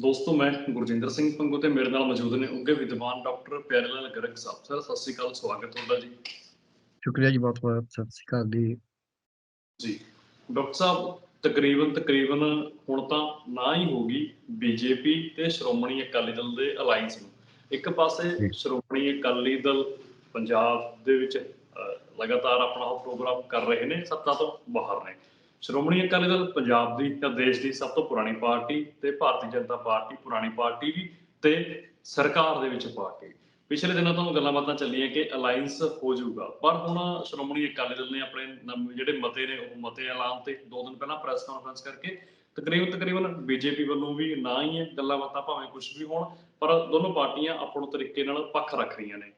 ਦੋਸਤੋ ਮੈਂ ਗੁਰਜਿੰਦਰ ਸਿੰਘ ਪੰਗੂ ਤੇ ਮੇਰੇ ਨਾਲ ਮੌਜੂਦ ਨੇ ਉੱਗੇ ਵਿਦਵਾਨ ਡਾਕਟਰ ਪਿਆਰੇ ਲਾਲ ਗਰਗ ਸਾਹਿਬ। ਸਰ ਸਤਿ ਸ੍ਰੀ ਅਕਾਲ ਸਵਾਗਤ ਤੁਹਾਡਾ ਜੀ। ਸ਼ੁਕਰੀਆ ਜੀ ਬਹੁਤ ਬਹੁਤ ਸਤਿ ਸ਼੍ਰੀ ਅਕਾਲ ਜੀ। ਜੀ ਡਾਕਟਰ ਸਾਹਿਬ ਤਕਰੀਬਨ ਤਕਰੀਬਨ ਹੁਣ ਤਾਂ ਨਾ ਹੀ ਹੋਗੀ ਬੀਜੇਪੀ ਤੇ ਸ਼੍ਰੋਮਣੀ ਅਕਾਲੀ ਦਲ ਦੇ ਅਲਾਈਅੰਸ ਨੂੰ। ਇੱਕ ਪਾਸੇ। ਸ਼੍ਰੋਮਣੀ ਅਕਾਲੀ ਦਲ ਪੰਜਾਬ ਦੇ ਵਿੱਚ ਲਗਾਤਾਰ ਆਪਣਾ ਪ੍ਰੋਗਰਾਮ ਕਰ ਰਹੇ ਨੇ ਸੱਤਾ ਤੋਂ ਬਾਹਰ ਨੇ। ਸ਼੍ਰੋਮਣੀ ਅਕਾਲੀ ਦਲ ਪੰਜਾਬ ਦੀ ਜਾਂ ਦੇਸ਼ ਦੀ ਸਭ ਤੋਂ ਪੁਰਾਣੀ ਪਾਰਟੀ ਤੇ ਭਾਰਤੀ ਜਨਤਾ ਪਾਰਟੀ ਪੁਰਾਣੀ ਪਾਰਟੀ ਵੀ ਤੇ ਸਰਕਾਰ ਦੇ ਵਿੱਚ ਪਾਰਟੀ ਪਿਛਲੇ ਦਿਨਾਂ ਤੋਂ ਗੱਲਾਂ ਬਾਤਾਂ ਚੱਲੀਆਂ ਕਿ ਅਲਾਈਅੰਸ ਹੋ ਜਾਊਗਾ। ਪਰ ਹੁਣ ਸ਼੍ਰੋਮਣੀ ਅਕਾਲੀ ਦਲ ਨੇ ਆਪਣੇ ਨਵੇਂ ਜਿਹੜੇ ਮਤੇ ਨੇ, ਉਹ ਮਤੇ ਐਲਾਨ ਤੇ ਦੋ ਦਿਨ ਪਹਿਲਾਂ ਪ੍ਰੈਸ ਕਾਨਫਰੰਸ ਕਰਕੇ ਤਕਰੀਬਨ ਤਕਰੀਬਨ ਬੀਜੇਪੀ ਵੱਲੋਂ ਵੀ ਨਾ ਹੀ ਹੈ ਗੱਲਾਂ ਬਾਤਾਂ ਭਾਵੇਂ ਕੁਝ ਵੀ ਹੋਣ, ਪਰ ਦੋਨੋਂ ਪਾਰਟੀਆਂ ਆਪੋ ਤਰੀਕੇ ਨਾਲ ਪੱਖ ਰੱਖ ਰਹੀਆਂ ਨੇ।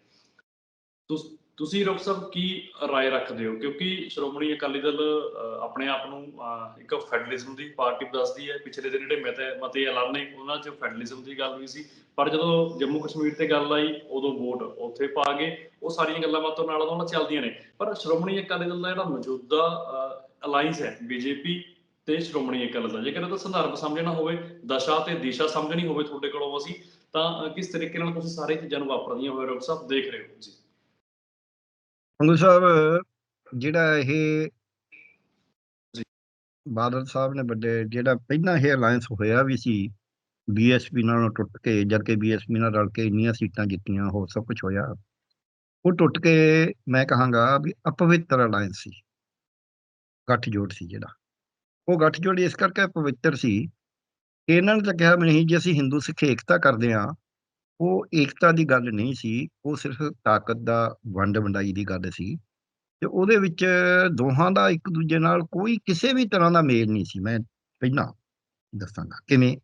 ਤੁਸ- ਤੁਸੀਂ ਡਾਕਟਰ ਸਾਹਿਬ ਕੀ رائے ਰੱਖਦੇ ਹੋ ਕਿਉਂਕਿ ਸ਼੍ਰੋਮਣੀ ਅਕਾਲੀ ਦਲ ਅਹ, ਆਪਣੇ ਆਪ ਨੂੰ ਅਹ, ਇੱਕ ਫੈਡਰਲਿਜ਼ਮ ਦੀ ਪਾਰਟੀ ਦੱਸਦੀ ਹੈ ਪਿਛਲੇ ਦਿਨ ਜਿਹੜੇ ਮਤੇ ਮਤੇ ਐਲਾਨੇ ਉਹਨਾਂ 'ਚ ਫੈਡਰਲਿਜ਼ਮ ਦੀ ਗੱਲ ਹੋਈ ਸੀ ਪਰ ਜਦੋਂ ਜੰਮੂ ਕਸ਼ਮੀਰ ਤੇ ਗੱਲ ਆਈ ਉਦੋਂ ਵੋਟ ਉੱਥੇ ਪਾ ਗਏ ਉਹ ਸਾਰੀਆਂ ਗੱਲਾਂ ਬਾਤਾਂ ਨਾਲ ਨਾਲ ਚੱਲਦੀਆਂ ਨੇ ਪਰ ਸ਼੍ਰੋਮਣੀ ਅਕਾਲੀ ਦਲ ਦਾ ਜਿਹੜਾ ਮੌਜੂਦਾ ਅਲਾਈਅੰਸ ਹੈ ਬੀਜੇਪੀ ਤੇ ਸ਼੍ਰੋਮਣੀ ਅਕਾਲੀ ਦਲ ਜੇਕਰ ਇਹਦਾ ਸੰਦਰਭ ਸਮਝਣਾ ਹੋਵੇ ਦਸ਼ਾ ਤੇ ਦਿਸ਼ਾ ਸਮਝਣੀ ਹੋਵੇ ਤੁਹਾਡੇ ਕੋਲੋਂ ਅਸੀਂ ਤਾਂ ਅਹ, ਕਿਸ ਤਰੀਕੇ ਨਾਲ ਤੁਸੀਂ ਸਾਰੇ ਚੀਜ਼ਾਂ ਨੂੰ ਵਾਪਰਦੀਆਂ ਹੋਏ ਡਾਕਟਰ ਸਾਹਿਬ ਦੇਖ ਰਹੇ ਹੋ ਜੀ ਪੰਗੂ ਸਾਹਿਬ, ਜਿਹੜਾ ਇਹ ਬਾਦਲ ਸਾਹਿਬ ਨੇ ਵੱਡੇ, ਜਿਹੜਾ ਪਹਿਲਾਂ ਇਹ ਅਲਾਈਅੰਸ ਹੋਇਆ ਵੀ ਸੀ ਬੀਐਸਪੀ ਨਾਲ ਟੁੱਟ ਕੇ, ਜਦ ਕਿ ਬੀਐਸਪੀ ਨਾਲ ਰਲ ਕੇ ਇੰਨੀਆਂ ਸੀਟਾਂ ਜਿੱਤੀਆਂ, ਹੋਰ ਸਭ ਕੁਝ ਹੋਇਆ, ਉਹ ਟੁੱਟ ਕੇ ਮੈਂ ਕਹਾਂਗਾ ਵੀ ਅਪਵਿੱਤਰ ਅਲਾਈਅੰਸ ਸੀ, ਗੱਠਜੋੜ ਸੀ ਜਿਹੜਾ। ਉਹ ਗੱਠਜੋੜ ਇਸ ਕਰਕੇ ਪਵਿੱਤਰ ਸੀ ਇਹਨਾਂ ਨੇ ਤਾਂ ਕਿਹਾ ਵੀ ਨਹੀਂ, ਜੇ ਅਸੀਂ ਹਿੰਦੂ ਸਿੱਖ ਏਕਤਾ ਕਰਦੇ ਹਾਂ ਉਹ ਏਕਤਾ ਦੀ ਗੱਲ ਨਹੀਂ ਸੀ ਉਹ ਸਿਰਫ ਤਾਕਤ ਦਾ ਵੰਡ ਵੰਡਾਈ ਦੀ ਗੱਲ ਸੀ ਤੇ ਉਹਦੇ ਵਿੱਚ ਦੋਹਾਂ ਦਾ ਇੱਕ ਦੂਜੇ ਨਾਲ ਕੋਈ ਕਿਸੇ ਵੀ ਤਰ੍ਹਾਂ ਦਾ ਮੇਲ ਨਹੀਂ ਸੀ। ਮੈਂ ਪਹਿਲਾਂ ਦੱਸਾਂਗਾ ਕਿਵੇਂ।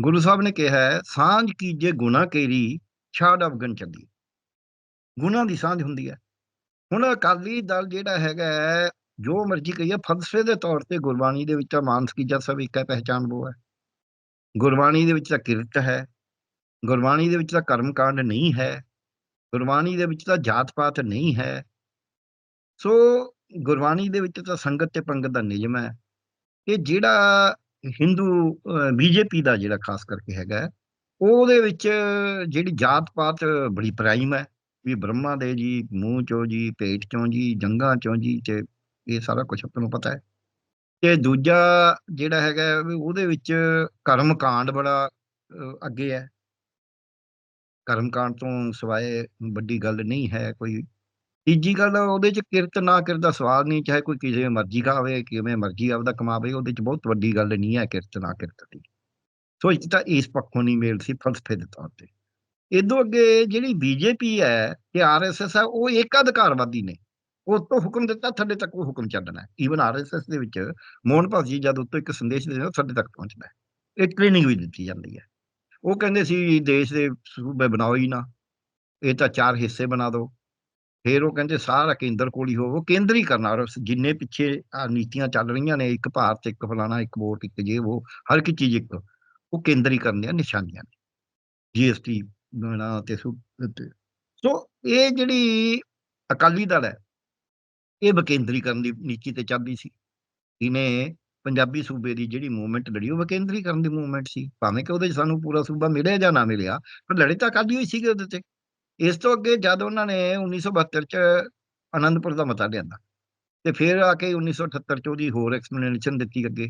ਗੁਰੂ ਸਾਹਿਬ ਨੇ ਕਿਹਾ ਹੈ ਸਾਂਝ ਕੀਜੇ ਗੁਨਾ ਕੇਰੀ ਛਾੜ ਅਵਗਣ ਚੱਲੀ। ਗੁਨਾ ਦੀ ਸਾਂਝ ਹੁੰਦੀ ਹੈ। ਹੁਣ ਅਕਾਲੀ ਦਲ ਜਿਹੜਾ ਹੈਗਾ ਹੈ, ਜੋ ਮਰਜ਼ੀ ਕਹੀਏ ਫਲਸਫੇ ਦੇ ਤੌਰ ਤੇ ਗੁਰਬਾਣੀ ਦੇ ਵਿੱਚ ਤਾਂ ਮਾਨਸ ਕੀ ਜਦ ਸਭ ਇੱਕ ਹੈ ਪਹਿਚਾਨ ਉਹ ਹੈ। ਗੁਰਬਾਣੀ ਦੇ ਵਿੱਚ ਤਾਂ ਕਿਰਤ ਹੈ। ਗੁਰਬਾਣੀ ਦੇ ਵਿੱਚ ਤਾਂ ਕਰਮ ਕਾਂਡ ਨਹੀਂ ਹੈ, ਗੁਰਬਾਣੀ ਦੇ ਵਿੱਚ ਤਾਂ ਜਾਤ ਪਾਤ ਨਹੀਂ ਹੈ। ਸੋ ਗੁਰਬਾਣੀ ਦੇ ਵਿੱਚ ਤਾਂ ਸੰਗਤ ਤੇ ਪੰਗਤ ਦਾ ਨਿਯਮ ਹੈ ਕਿ ਜਿਹੜਾ ਹਿੰਦੂ ਬੀਜੇਪੀ ਦਾ ਜਿਹੜਾ ਖਾਸ ਕਰਕੇ ਹੈਗਾ, ਉਹਦੇ ਵਿੱਚ ਜਿਹੜੀ ਜਾਤ ਪਾਤ ਬੜੀ ਪ੍ਰਾਈਮ ਹੈ, ਵੀ ਬ੍ਰਹਮਾ ਦੇ ਜੀ, ਮੂੰਹ ਚੋਂ ਜੀ ਪੇਟ ਚੋਂ ਜੀ, ਜੰਗਾਂ ਚੋਂ ਜੀ ਤੇ ਇਹ ਸਾਰਾ ਕੁਝ ਆਪਾਂ ਨੂੰ ਪਤਾ ਹੈ। ਤੇ ਦੂਜਾ ਜਿਹੜਾ ਹੈਗਾ ਉਹਦੇ ਵਿੱਚ ਕਰਮ ਕਾਂਡ ਬੜਾ ਅੱਗੇ ਹੈ। ਕਰਮ ਕਾਂਡ ਤੋਂ ਸਿਵਾਏ ਵੱਡੀ ਗੱਲ ਨਹੀਂ ਹੈ ਕੋਈ। ਤੀਜੀ ਗੱਲ ਉਹਦੇ ਚ ਕਿਰਤ ਨਾ ਕਿਰਤ ਦਾ ਸਵਾਲ ਨਹੀਂ, ਚਾਹੇ ਕੋਈ ਕਿਸੇ ਮਰਜ਼ੀ ਖਾਵੇ, ਕਿਵੇਂ ਮਰਜ਼ੀ ਆਪਦਾ ਕਮਾਵੇ, ਉਹਦੇ ਚ ਬਹੁਤ ਵੱਡੀ ਗੱਲ ਨਹੀਂ ਹੈ ਕਿਰਤ ਨਾ ਕਿਰਤ ਦੀ। ਸੋ ਇਹ ਤਾਂ ਇਸ ਪੱਖੋਂ ਨਹੀਂ ਮੇਲ ਸੀ ਫਲਸਫੇ ਦੇ ਤੌਰ ਤੇ। ਇਦੋਂ ਅੱਗੇ ਜਿਹੜੀ ਬੀਜੇਪੀ ਹੈ ਤੇ ਆਰਐਸਐਸ ਹੈ, ਉਹ ਏਕਾਧਿਕਾਰਵਾਦੀ ਨੇ। ਉਹ ਤੋਂ ਹੁਕਮ ਦਿੱਤਾ, ਥੱਲੇ ਤੱਕ ਉਹ ਹੁਕਮ ਚੱਲਣਾ ਹੈ। ਈਵਨ ਆਰਐਸਐਸ ਦੇ ਵਿੱਚ ਮੋਹਨ ਭਗਤ ਜੀ ਜਦ ਉੱਤੋਂ ਇੱਕ ਸੰਦੇਸ਼ ਦਿੰਦੇ, ਉਹ ਥੱਲੇ ਤੱਕ ਪਹੁੰਚਦਾ ਹੈ। ਇਹ ਟ੍ਰੇਨਿੰਗ ਵੀ ਦਿੱਤੀ ਜਾਂਦੀ ਹੈ। ਉਹ ਕਹਿੰਦੇ ਸੀ, ਦੇਸ਼ ਦੇ ਸੂਬੇ ਬਣਾਓ ਹੀ ਨਾ। ਇਹ ਤਾਂ ਚਾਰ ਹਿੱਸੇ ਬਣਾ ਦਿਓ ਫਿਰ ਉਹ ਕਹਿੰਦੇ, ਸਾਰਾ ਕੇਂਦਰ ਕੋਲ ਹੀ ਹੋਵੋ। ਕੇਂਦਰੀ ਕਰਨਾ ਔਰ ਜਿੰਨੇ ਪਿੱਛੇ ਆਹ ਨੀਤੀਆਂ ਚੱਲ ਰਹੀਆਂ ਨੇ, ਇੱਕ ਭਾਰਤ, ਇੱਕ ਫਲਾਣਾ, ਇੱਕ ਵੋਟ, ਇੱਕ ਜੇ ਉਹ ਹਰ ਇੱਕ ਚੀਜ਼ ਇੱਕ। ਉਹ ਕੇਂਦਰੀ ਕਰਨ ਦੀਆਂ ਨਿਸ਼ਾਨੀਆਂ ਨੇ। ਜੀਐਸਟੀ ਬਣਾ ਤੇ ਤੇ- ਸੋ ਇਹ ਜਿਹੜੀ ਅਕਾਲੀ ਦਲ ਹੈ, ਇਹ ਵਿਕੇਂਦਰੀਕਰਨ ਦੀ ਨੀਤੀ ਤੇ ਚੱਲਦੀ ਸੀ। ਇਹਨੇ ਪੰਜਾਬੀ ਸੂਬੇ ਦੀ ਜਿਹੜੀ ਮੂਵਮੈਂਟ ਲੜੀ, ਉਹ ਵਿਕੇਂਦਰੀਕਰਨ ਦੀ ਮੂਵਮੈਂਟ ਸੀ। ਭਾਵੇਂ ਕਿ ਉਹਦੇ 'ਚ ਸਾਨੂੰ ਪੂਰਾ ਸੂਬਾ ਮਿਲਿਆ ਜਾਂ ਨਾ ਮਿਲਿਆ, ਪਰ ਲੜੀ ਤਾਂ ਅਕਾਲੀ ਹੋਈ ਸੀਗੀ ਉਹਦੇ ਤੇ ਇਸ ਤੋਂ ਅੱਗੇ ਜਦ ਉਹਨਾਂ ਨੇ 1972 ਚ ਆਨੰਦਪੁਰ ਦਾ ਮਤਾ ਲਿਆਂਦਾ ਤੇ ਫਿਰ ਆ ਕੇ 1978 ਚ ਉਹਦੀ ਹੋਰ ਐਕਸਪਲੇਨੇਸ਼ਨ ਦਿੱਤੀ ਅੱਗੇ,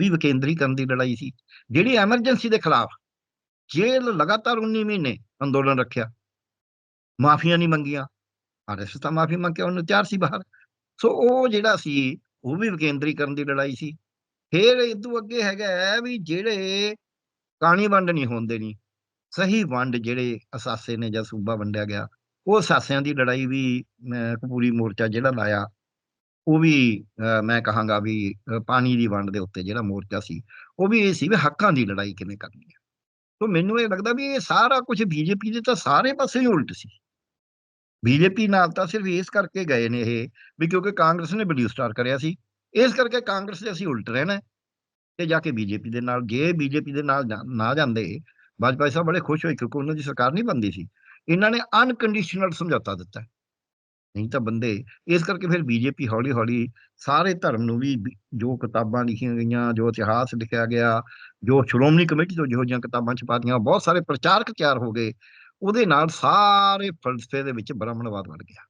ਵੀ ਵਿਕੇਂਦਰੀਕਰਨ ਦੀ ਲੜਾਈ ਸੀ। ਜਿਹੜੀ ਐਮਰਜੈਂਸੀ ਦੇ ਖਿਲਾਫ ਜੇਲ੍ਹ ਲਗਾਤਾਰ 19 ਮਹੀਨੇ ਅੰਦੋਲਨ ਰੱਖਿਆ, ਮਾਫੀਆਂ ਨਹੀਂ ਮੰਗੀਆਂ। ਆਰਐਸਐਸ ਤਾਂ ਮਾਫੀ ਮੰਗ ਕੇ ਉਹਨੂੰ ਤਿਆਰ ਸੀ ਬਾਹਰ। ਸੋ ਉਹ ਜਿਹੜਾ ਸੀ ਉਹ ਵੀ ਵਿਕੇਂਦਰੀਕਰਨ ਦੀ ਲੜਾਈ ਸੀ। ਫਿਰ ਇਦੋਂ ਅੱਗੇ ਹੈਗਾ ਵੀ ਜਿਹੜੇ ਕਾਣੀ ਵੰਡ ਨਹੀਂ ਹੁੰਦੇ ਨਹੀਂ ਸਹੀ ਵੰਡ ਜਿਹੜੇ ਅਸਾਸੇ ਨੇ ਜਾਂ ਸੂਬਾ ਵੰਡਿਆ ਗਿਆ ਉਹ ਅਸਾਸਿਆਂ ਦੀ ਲੜਾਈ ਵੀ ਕਪੂਰੀ ਮੋਰਚਾ ਜਿਹੜਾ ਲਾਇਆ ਉਹ ਵੀ ਅਹ, ਮੈਂ ਕਹਾਂਗਾ ਵੀ ਪਾਣੀ ਦੀ ਵੰਡ ਦੇ ਉੱਤੇ ਜਿਹੜਾ ਮੋਰਚਾ ਸੀ ਉਹ ਵੀ ਇਹ ਸੀ ਵੀ ਹੱਕਾਂ ਦੀ ਲੜਾਈ ਕਿਵੇਂ ਕਰਨੀ ਹੈ। ਸੋ ਮੈਨੂੰ ਇਹ ਲੱਗਦਾ ਵੀ ਇਹ ਸਾਰਾ ਕੁਝ ਬੀਜੇਪੀ ਦੇ ਤਾਂ ਸਾਰੇ ਪਾਸੇ ਹੀ ਉਲਟ ਸੀ। ਬੀਜੇਪੀ ਨਾਲ ਤਾਂ ਸਿਰਫ ਇਸ ਕਰਕੇ ਗਏ ਨੇ ਇਹ ਵੀ ਕਿਉਂਕਿ ਕਾਂਗਰਸ ਨੇ ਬਲੂ ਸਟਾਰ ਕਰਿਆ ਸੀ। ਇਸ ਕਰਕੇ ਕਾਂਗਰਸ ਦੇ ਅਸੀਂ ਉਲਟ ਰਹਿਣਾ ਹੈ ਤੇ ਜਾ ਕੇ ਬੀਜੇਪੀ ਦੇ ਨਾਲ ਜੇ ਬੀਜੇਪੀ ਦੇ ਨਾਲ ਜਾ- ਨਾ ਜਾਂਦੇ ਵਾਜਪਾਈ ਸਾਹਿਬ ਬੜੇ ਖੁਸ਼ ਹੋਏ ਕਿਉਂਕਿ ਉਹਨਾਂ ਦੀ ਸਰਕਾਰ ਨਹੀਂ ਬਣਦੀ ਸੀ। ਇਹਨਾਂ ਨੇ ਅਨਕੰਡੀਸ਼ਨਲ ਸਮਝੌਤਾ ਦਿੱਤਾ। ਨਹੀਂ ਤਾਂ ਬੰਦੇ ਇਸ ਕਰਕੇ ਫਿਰ ਬੀਜੇਪੀ ਹੌਲੀ-ਹੌਲੀ ਸਾਰੇ ਧਰਮ ਨੂੰ ਵੀ ਜੋ ਕਿਤਾਬਾਂ ਲਿਖੀਆਂ ਗਈਆਂ, ਜੋ ਇਤਿਹਾਸ ਲਿਖਿਆ ਗਿਆ, ਜੋ ਸ਼੍ਰੋਮਣੀ ਕਮੇਟੀ ਤੋਂ ਜਿਹੋ ਜਿਹੀਆਂ ਕਿਤਾਬਾਂ ਛਪਾਤੀਆਂ, ਬਹੁਤ ਸਾਰੇ ਪ੍ਰਚਾਰਕ ਤਿਆਰ ਹੋ ਗਏ। ਉਹਦੇ ਨਾਲ ਸਾਰੇ ਫ਼ਲਸਫ਼ੇ ਦੇ ਵਿੱਚ ਬ੍ਰਾਹਮਣਵਾਦ ਵੜ ਗਿਆ।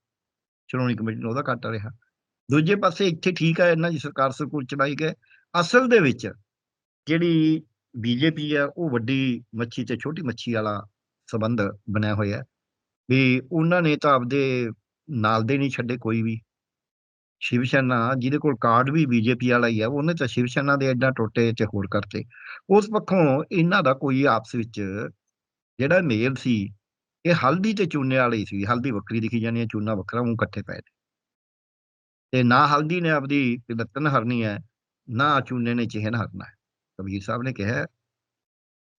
ਸ਼੍ਰੋਮਣੀ ਕਮੇਟੀ ਨੂੰ ਉਹਦਾ ਘਾਟਾ ਰਿਹਾ। ਦੂਜੇ ਪਾਸੇ ਇੱਥੇ ਠੀਕ ਹੈ ਇਹਨਾਂ ਦੀ ਸਰਕਾਰ ਸਰਕੂਰ ਚਲਾਈ ਗਏ। ਅਸਲ ਦੇ ਵਿੱਚ ਜਿਹੜੀ ਬੀਜੇਪੀ ਆ ਉਹ ਵੱਡੀ ਮੱਛੀ ਤੇ ਛੋਟੀ ਮੱਛੀ ਵਾਲਾ ਸੰਬੰਧ ਬਣਿਆ ਹੋਇਆ ਵੀ ਉਹਨਾਂ ਨੇ ਤਾਂ ਆਪਦੇ ਨਾਲ ਦੇ ਨਹੀਂ ਛੱਡੇ ਕੋਈ ਵੀ। ਸ਼ਿਵ ਸੈਨਾ ਜਿਹਦੇ ਕੋਲ ਕਾਰਡ ਵੀ ਬੀਜੇਪੀ ਵਾਲਾ ਹੀ ਹੈ, ਉਹਨੇ ਤਾਂ ਸ਼ਿਵ ਸੈਨਾ ਦੇ ਏਦਾਂ ਟੋਟੇ ਤੇ ਹੋਰ ਕਰਤੇ। ਉਸ ਪੱਖੋਂ ਇਹਨਾਂ ਦਾ ਕੋਈ ਆਪਸ ਵਿੱਚ ਜਿਹੜਾ ਮੇਲ ਸੀ, ਇਹ ਹਲਦੀ ਤੇ ਚੂਨੇ ਵਾਲੇ ਸੀ। ਹਲਦੀ ਵੱਖਰੀ ਦਿਖੀ ਜਾਂਦੀ ਹੈ, ਚੂਨਾ ਵੱਖਰਾ, ਊਂ ਇਕੱਠੇ ਪਏ ਨੇ। ਤੇ ਨਾ ਹਲਦੀ ਨੇ ਆਪਦੀ ਤਿਲੱਤਣ ਹਰਨੀ ਹੈ, ਨਾ ਚੂਨੇ ਨੇ ਚਿਹਨ ਹਰਨਾ ਹੈ। ਕਬੀਰ ਸਾਹਿਬ ਨੇ ਕਿਹਾ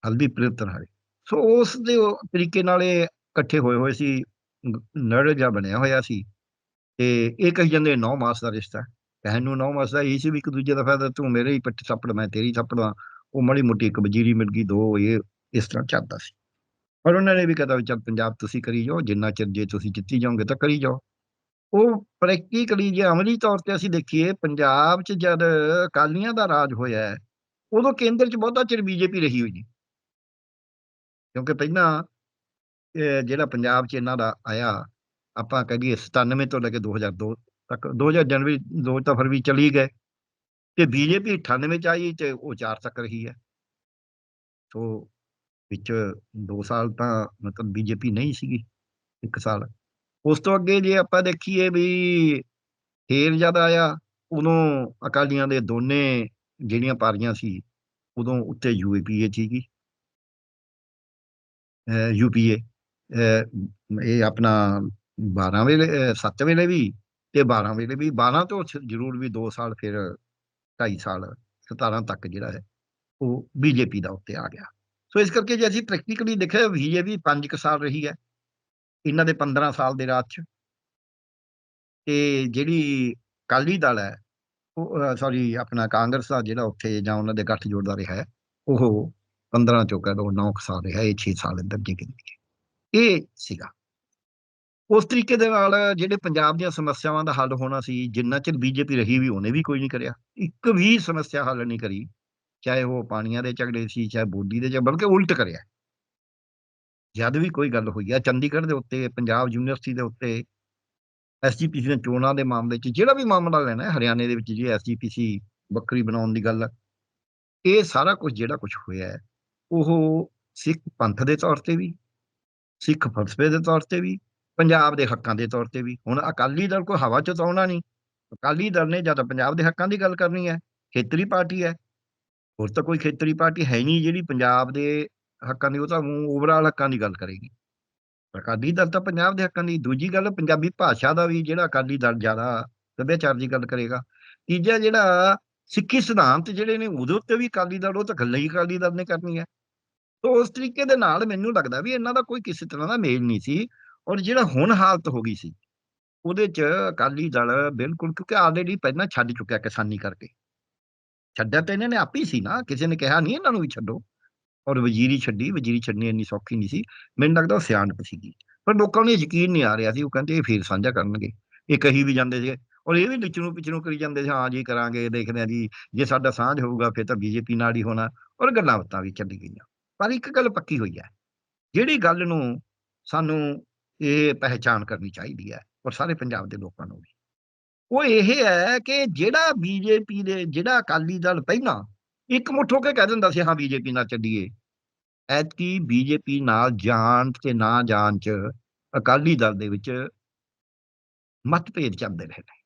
ਹਲਦੀ ਪ੍ਰਿਤਨ ਹਰੇ। ਸੋ ਉਸ ਦੇ ਤਰੀਕੇ ਨਾਲ ਇਹ ਇਕੱਠੇ ਹੋਏ ਹੋਏ ਸੀ, ਨੜ ਜਿਹਾ ਬਣਿਆ ਹੋਇਆ ਸੀ। ਤੇ ਇਹ ਕਹੀ ਜਾਂਦੇ 9 ਮਾਸ ਦਾ ਰਿਸ਼ਤਾ ਕਹਿਣ ਨੂੰ 9 ਮਾਸ ਦਾ ਇਹੀ ਸੀ ਵੀ ਇੱਕ ਦੂਜੇ ਦਾ ਫਾਇਦਾ ਤੂੰ ਮੇਰੇ ਹੀ ਪਿੱਠ ਥੱਪੜ, ਮੈਂ ਤੇਰੀ ਥੱਪੜਾਂ। ਉਹ ਮਾੜੀ ਮੋਟੀ ਇੱਕ ਵਜ਼ੀਰੀ ਮਿਲ ਗਈ, 2 ਇਹ ਇਸ ਤਰ੍ਹਾਂ ਚੱਲਦਾ ਸੀ। ਪਰ ਉਹਨਾਂ ਨੇ ਵੀ ਕਹਿਤਾ ਵੀ ਚੱਲ ਪੰਜਾਬ ਤੁਸੀਂ ਕਰੀ ਜਾਓ, ਜਿੰਨਾ ਚਿਰ ਜੇ ਤੁਸੀਂ ਜਿੱਤੀ ਜਾਓਗੇ ਤਾਂ ਕਰੀ ਜਾਓ। ਉਹ ਪ੍ਰੈਕਟੀਕਲੀ ਜੇ ਅਮਲੀ ਤੌਰ ਤੇ ਅਸੀਂ ਦੇਖੀਏ ਪੰਜਾਬ 'ਚ ਜਦ ਅਕਾਲੀਆਂ ਦਾ ਰਾਜ ਹੋਇਆ ਉਦੋਂ ਕੇਂਦਰ 'ਚ ਬਹੁਤਾ ਚਿਰ ਬੀਜੇਪੀ ਰਹੀ ਹੋਈ ਨਹੀਂ। ਕਿਉਂਕਿ ਪਹਿਲਾਂ ਜਿਹੜਾ ਪੰਜਾਬ 'ਚ ਇਹਨਾਂ ਦਾ ਆਇਆ, ਆਪਾਂ ਕਹਿ ਦਈਏ 97 ਤੋਂ ਲੈ ਕੇ 2002 ਤੱਕ 2000 ਜਨਵਰੀ 2 ਤਾਂ ਫਰਵਰੀ ਚਲੀ ਗਏ। ਤੇ ਬੀਜੇਪੀ 98 'ਚ ਆਈ ਤੇ ਉਹ 4 ਤੱਕ ਰਹੀ ਹੈ। ਸੋ ਵਿੱਚ 2 ਸਾਲ ਤਾਂ ਮਤਲਬ ਬੀਜੇਪੀ ਨਹੀਂ ਸੀਗੀ, 1 ਸਾਲ। ਉਸ ਤੋਂ ਅੱਗੇ ਜੇ ਆਪਾਂ ਦੇਖੀਏ ਵੀ ਫੇਰ ਜਦ ਆਇਆ, ਉਦੋਂ ਅਕਾਲੀਆਂ ਦੇ ਦੋਨੇ ਜਿਹੜੀਆਂ ਪਾਰੀਆਂ ਸੀ, ਉਦੋਂ ਉੱਤੇ ਯੂਏਪੀਏ ਸੀਗੀ। ਅ, ਯੂਪੀਏ ਅ, ਇਹ ਆਪਣਾ 12 ਵੇਲੇ ਅ, 7 ਵੇਲੇ ਵੀ ਤੇ 12 ਵੇਲੇ ਵੀ 12 ਤੋਂ ਜ਼ਰੂਰ ਵੀ 2 ਸਾਲ ਫਿਰ 2.5 ਸਾਲ 17 ਤੱਕ ਜਿਹੜਾ ਹੈ, ਉਹ ਬੀਜੇਪੀ ਦਾ ਉੱਤੇ ਆ ਗਿਆ। ਸੋ ਇਸ ਕਰਕੇ ਜੇ ਅਸੀਂ ਪ੍ਰੈਕਟੀਕਲੀ ਦੇਖਿਆ ਬੀਜੇਪੀ 5 ਕੁ ਸਾਲ ਰਹੀ ਹੈ। ਇਹਨਾਂ ਦੇ 15 ਸਾਲ ਦੇ ਰਾਜ 'ਚ। ਤੇ ਜਿਹੜੀ ਅਕਾਲੀ ਦਲ ਹੈ, ਉਹ ਅ, ਸੌਰੀ ਆਪਣਾ ਕਾਂਗਰਸ ਦਾ ਜਿਹੜਾ ਉੱਥੇ ਜਾਂ ਉਹਨਾਂ ਦੇ ਗੱਠਜੋੜ ਦਾ ਰਿਹਾ ਹੈ, ਉਹ 15 ਚੋਂ ਕਹਿ ਲਓ 9 ਕੁ ਸਾਲ ਰਿਹਾ, ਇਹ 6 ਸਾਲ ਇੱਧਰ ਜੇ ਗਿਣੀਏ। ਇਹ ਸੀਗਾ। ਉਸ ਤਰੀਕੇ ਦੇ ਨਾਲ ਜਿਹੜੇ ਪੰਜਾਬ ਦੀਆਂ ਸਮੱਸਿਆਵਾਂ ਦਾ ਹੱਲ ਹੋਣਾ ਸੀ, ਜਿੰਨਾ ਚਿਰ ਬੀਜੇਪੀ ਰਹੀ ਵੀ ਉਹਨੇ ਵੀ ਕੋਈ ਨਹੀਂ ਕਰਿਆ। ਇੱਕ ਵੀ ਸਮੱਸਿਆ ਹੱਲ ਨਹੀਂ ਕਰੀ। ਚਾਹੇ ਉਹ ਪਾਣੀਆਂ ਦੇ ਝਗੜੇ ਸੀ, ਚਾਹੇ ਬੋਡੀ ਦੇ, ਜਾਂ ਬਲਕਿ ਉਲਟ ਕਰਿਆ। ਜਦ ਵੀ ਕੋਈ ਗੱਲ ਹੋਈ ਆ ਚੰਡੀਗੜ੍ਹ ਦੇ ਉੱਤੇ, ਪੰਜਾਬ ਯੂਨੀਵਰਸਿਟੀ ਦੇ ਉੱਤੇ, ਐਸਜੀਪੀਸੀ ਦੀਆਂ ਚੋਣਾਂ ਦੇ ਮਾਮਲੇ 'ਚ ਜਿਹੜਾ ਵੀ ਮਾਮਲਾ ਲੈਣਾ ਹੈ, ਹਰਿਆਣੇ ਦੇ ਵਿੱਚ ਜੀ ਐਸਜੀਪੀਸੀ ਵੱਖਰੀ ਬਣਾਉਣ ਦੀ ਗੱਲ ਇਹ ਸਾਰਾ ਕੁਝ ਜਿਹੜਾ ਕੁਝ ਹੋਇਆ ਹੈ, ਉਹ ਸਿੱਖ ਪੰਥ ਦੇ ਤੌਰ ਤੇ ਵੀ, ਸਿੱਖ ਫਲਸਫੇ ਦੇ ਤੌਰ ਤੇ ਵੀ, ਪੰਜਾਬ ਦੇ ਹੱਕਾਂ ਦੇ ਤੌਰ ਤੇ ਵੀ। ਹੁਣ ਅਕਾਲੀ ਦਲ ਕੋਈ ਹਵਾ 'ਚ ਤਾਂ ਆਉਣਾ ਨਹੀਂ। ਅਕਾਲੀ ਦਲ ਨੇ ਜਾਂ ਤਾਂ ਪੰਜਾਬ ਦੇ ਹੱਕਾਂ ਦੀ ਗੱਲ ਕਰਨੀ ਹੈ, ਖੇਤਰੀ ਪਾਰਟੀ ਹੈ। ਹੋਰ ਤਾਂ ਕੋਈ ਖੇਤਰੀ ਪਾਰਟੀ ਹੈ ਨਹੀਂ ਜਿਹੜੀ ਪੰਜਾਬ ਦੇ ਹੱਕਾਂ ਦੀ, ਉਹ ਤਾਂ ਓਵਰਆਲ ਹੱਕਾਂ ਦੀ ਗੱਲ ਕਰੇਗੀ। ਅਕਾਲੀ ਦਲ ਤਾਂ ਪੰਜਾਬ ਦੇ ਹੱਕਾਂ ਦੀ। ਦੂਜੀ ਗੱਲ ਪੰਜਾਬੀ ਭਾਸ਼ਾ ਦਾ ਵੀ ਜਿਹੜਾ ਅਕਾਲੀ ਦਲ ਜ਼ਿਆਦਾ ਸੱਭਿਆਚਾਰ ਦੀ ਗੱਲ ਕਰੇਗਾ। ਤੀਜਾ ਜਿਹੜਾ ਸਿੱਖੀ ਸਿਧਾਂਤ ਜਿਹੜੇ ਨੇ ਉਹਦੇ ਉੱਤੇ ਵੀ ਅਕਾਲੀ ਦਲ, ਉਹ ਤਾਂ ਗੱਲਾਂ ਹੀ ਅਕਾਲੀ ਦਲ ਨੇ ਕਰਨੀ ਹੈ। ਸੋ ਉਸ ਤਰੀਕੇ ਦੇ ਨਾਲ ਮੈਨੂੰ ਲੱਗਦਾ ਵੀ ਇਹਨਾਂ ਦਾ ਕੋਈ ਕਿਸੇ ਤਰ੍ਹਾਂ ਦਾ ਮੇਲ ਨਹੀਂ ਸੀ ਔਰ ਜਿਹੜਾ ਹੁਣ ਹਾਲਤ ਹੋ ਗਈ ਸੀ, ਉਹਦੇ 'ਚ ਅਕਾਲੀ ਦਲ ਬਿਲਕੁਲ ਕਿਉਂਕਿ ਆਲਰੇਡੀ ਪਹਿਲਾਂ ਛੱਡ ਚੁੱਕਿਆ ਕਿਸਾਨੀ ਕਰਕੇ। ਛੱਡਿਆ ਤਾਂ ਇਹਨਾਂ ਨੇ ਆਪ ਹੀ ਸੀ ਨਾ, ਕਿਸੇ ਨੇ ਕਿਹਾ ਨਹੀਂ ਇਹਨਾਂ ਨੂੰ ਵੀ ਛੱਡੋ। ਔਰ ਵਜ਼ੀਰੀ ਛੱਡੀ, ਵਜ਼ੀਰੀ ਛੱਡਣੀ ਇੰਨੀ ਸੌਖੀ ਨਹੀਂ ਸੀ। ਮੈਨੂੰ ਲੱਗਦਾ ਉਹ ਸਿਆਣਪ ਸੀਗੀ। ਪਰ ਲੋਕਾਂ ਨੂੰ ਯਕੀਨ ਨਹੀਂ ਆ ਰਿਹਾ ਸੀ, ਉਹ ਕਹਿੰਦੇ ਇਹ ਫੇਰ ਸਾਂਝਾ ਕਰਨਗੇ। ਇਹ ਕਹੀ ਵੀ ਜਾਂਦੇ ਸੀਗੇ ਔਰ ਇਹ ਵੀ ਵਿਚਰੂ ਪਿਛਰੂ ਕਰੀ ਜਾਂਦੇ ਸੀ, ਹਾਂ ਜੀ ਕਰਾਂਗੇ, ਦੇਖਦੇ ਹਾਂ ਜੀ, ਜੇ ਸਾਡਾ ਸਾਂਝ ਹੋਊਗਾ ਫਿਰ ਤਾਂ ਬੀਜੇਪੀ ਨਾਲ ਹੀ ਹੋਣਾ ਔਰ ਗੱਲਾਂ ਬਾਤਾਂ ਵੀ ਚੱਲੀ ਗਈਆਂ। ਪਰ ਇੱਕ ਗੱਲ ਪੱਕੀ ਹੋਈ ਹੈ, ਜਿਹੜੀ ਗੱਲ ਨੂੰ ਸਾਨੂੰ ਇਹ ਪਹਿਚਾਣ ਕਰਨੀ ਚਾਹੀਦੀ ਹੈ ਔਰ ਸਾਰੇ ਪੰਜਾਬ ਦੇ ਲੋਕਾਂ ਨੂੰ ਵੀ। ਉਹ ਇਹ ਹੈ ਕਿ ਜਿਹੜਾ ਬੀਜੇਪੀ ਦੇ, ਜਿਹੜਾ ਅਕਾਲੀ ਦਲ ਪਹਿਲਾਂ ਇੱਕ ਮੁੱਠ ਹੋ ਕੇ ਕਹਿ ਦਿੰਦਾ ਸੀ, ਹਾਂ, ਬੀਜੇਪੀ ਨਾਲ ਚੱਲੀਏ। ਐਤਕੀ ਬੀਜੇਪੀ ਨਾਲ ਜਾਣ ਤੇ ਨਾ ਜਾਣ 'ਚ ਅਕਾਲੀ ਦਲ ਦੇ ਵਿੱਚ ਮਤਭੇਦ ਚੱਲਦੇ ਰਹੇ ਨੇ।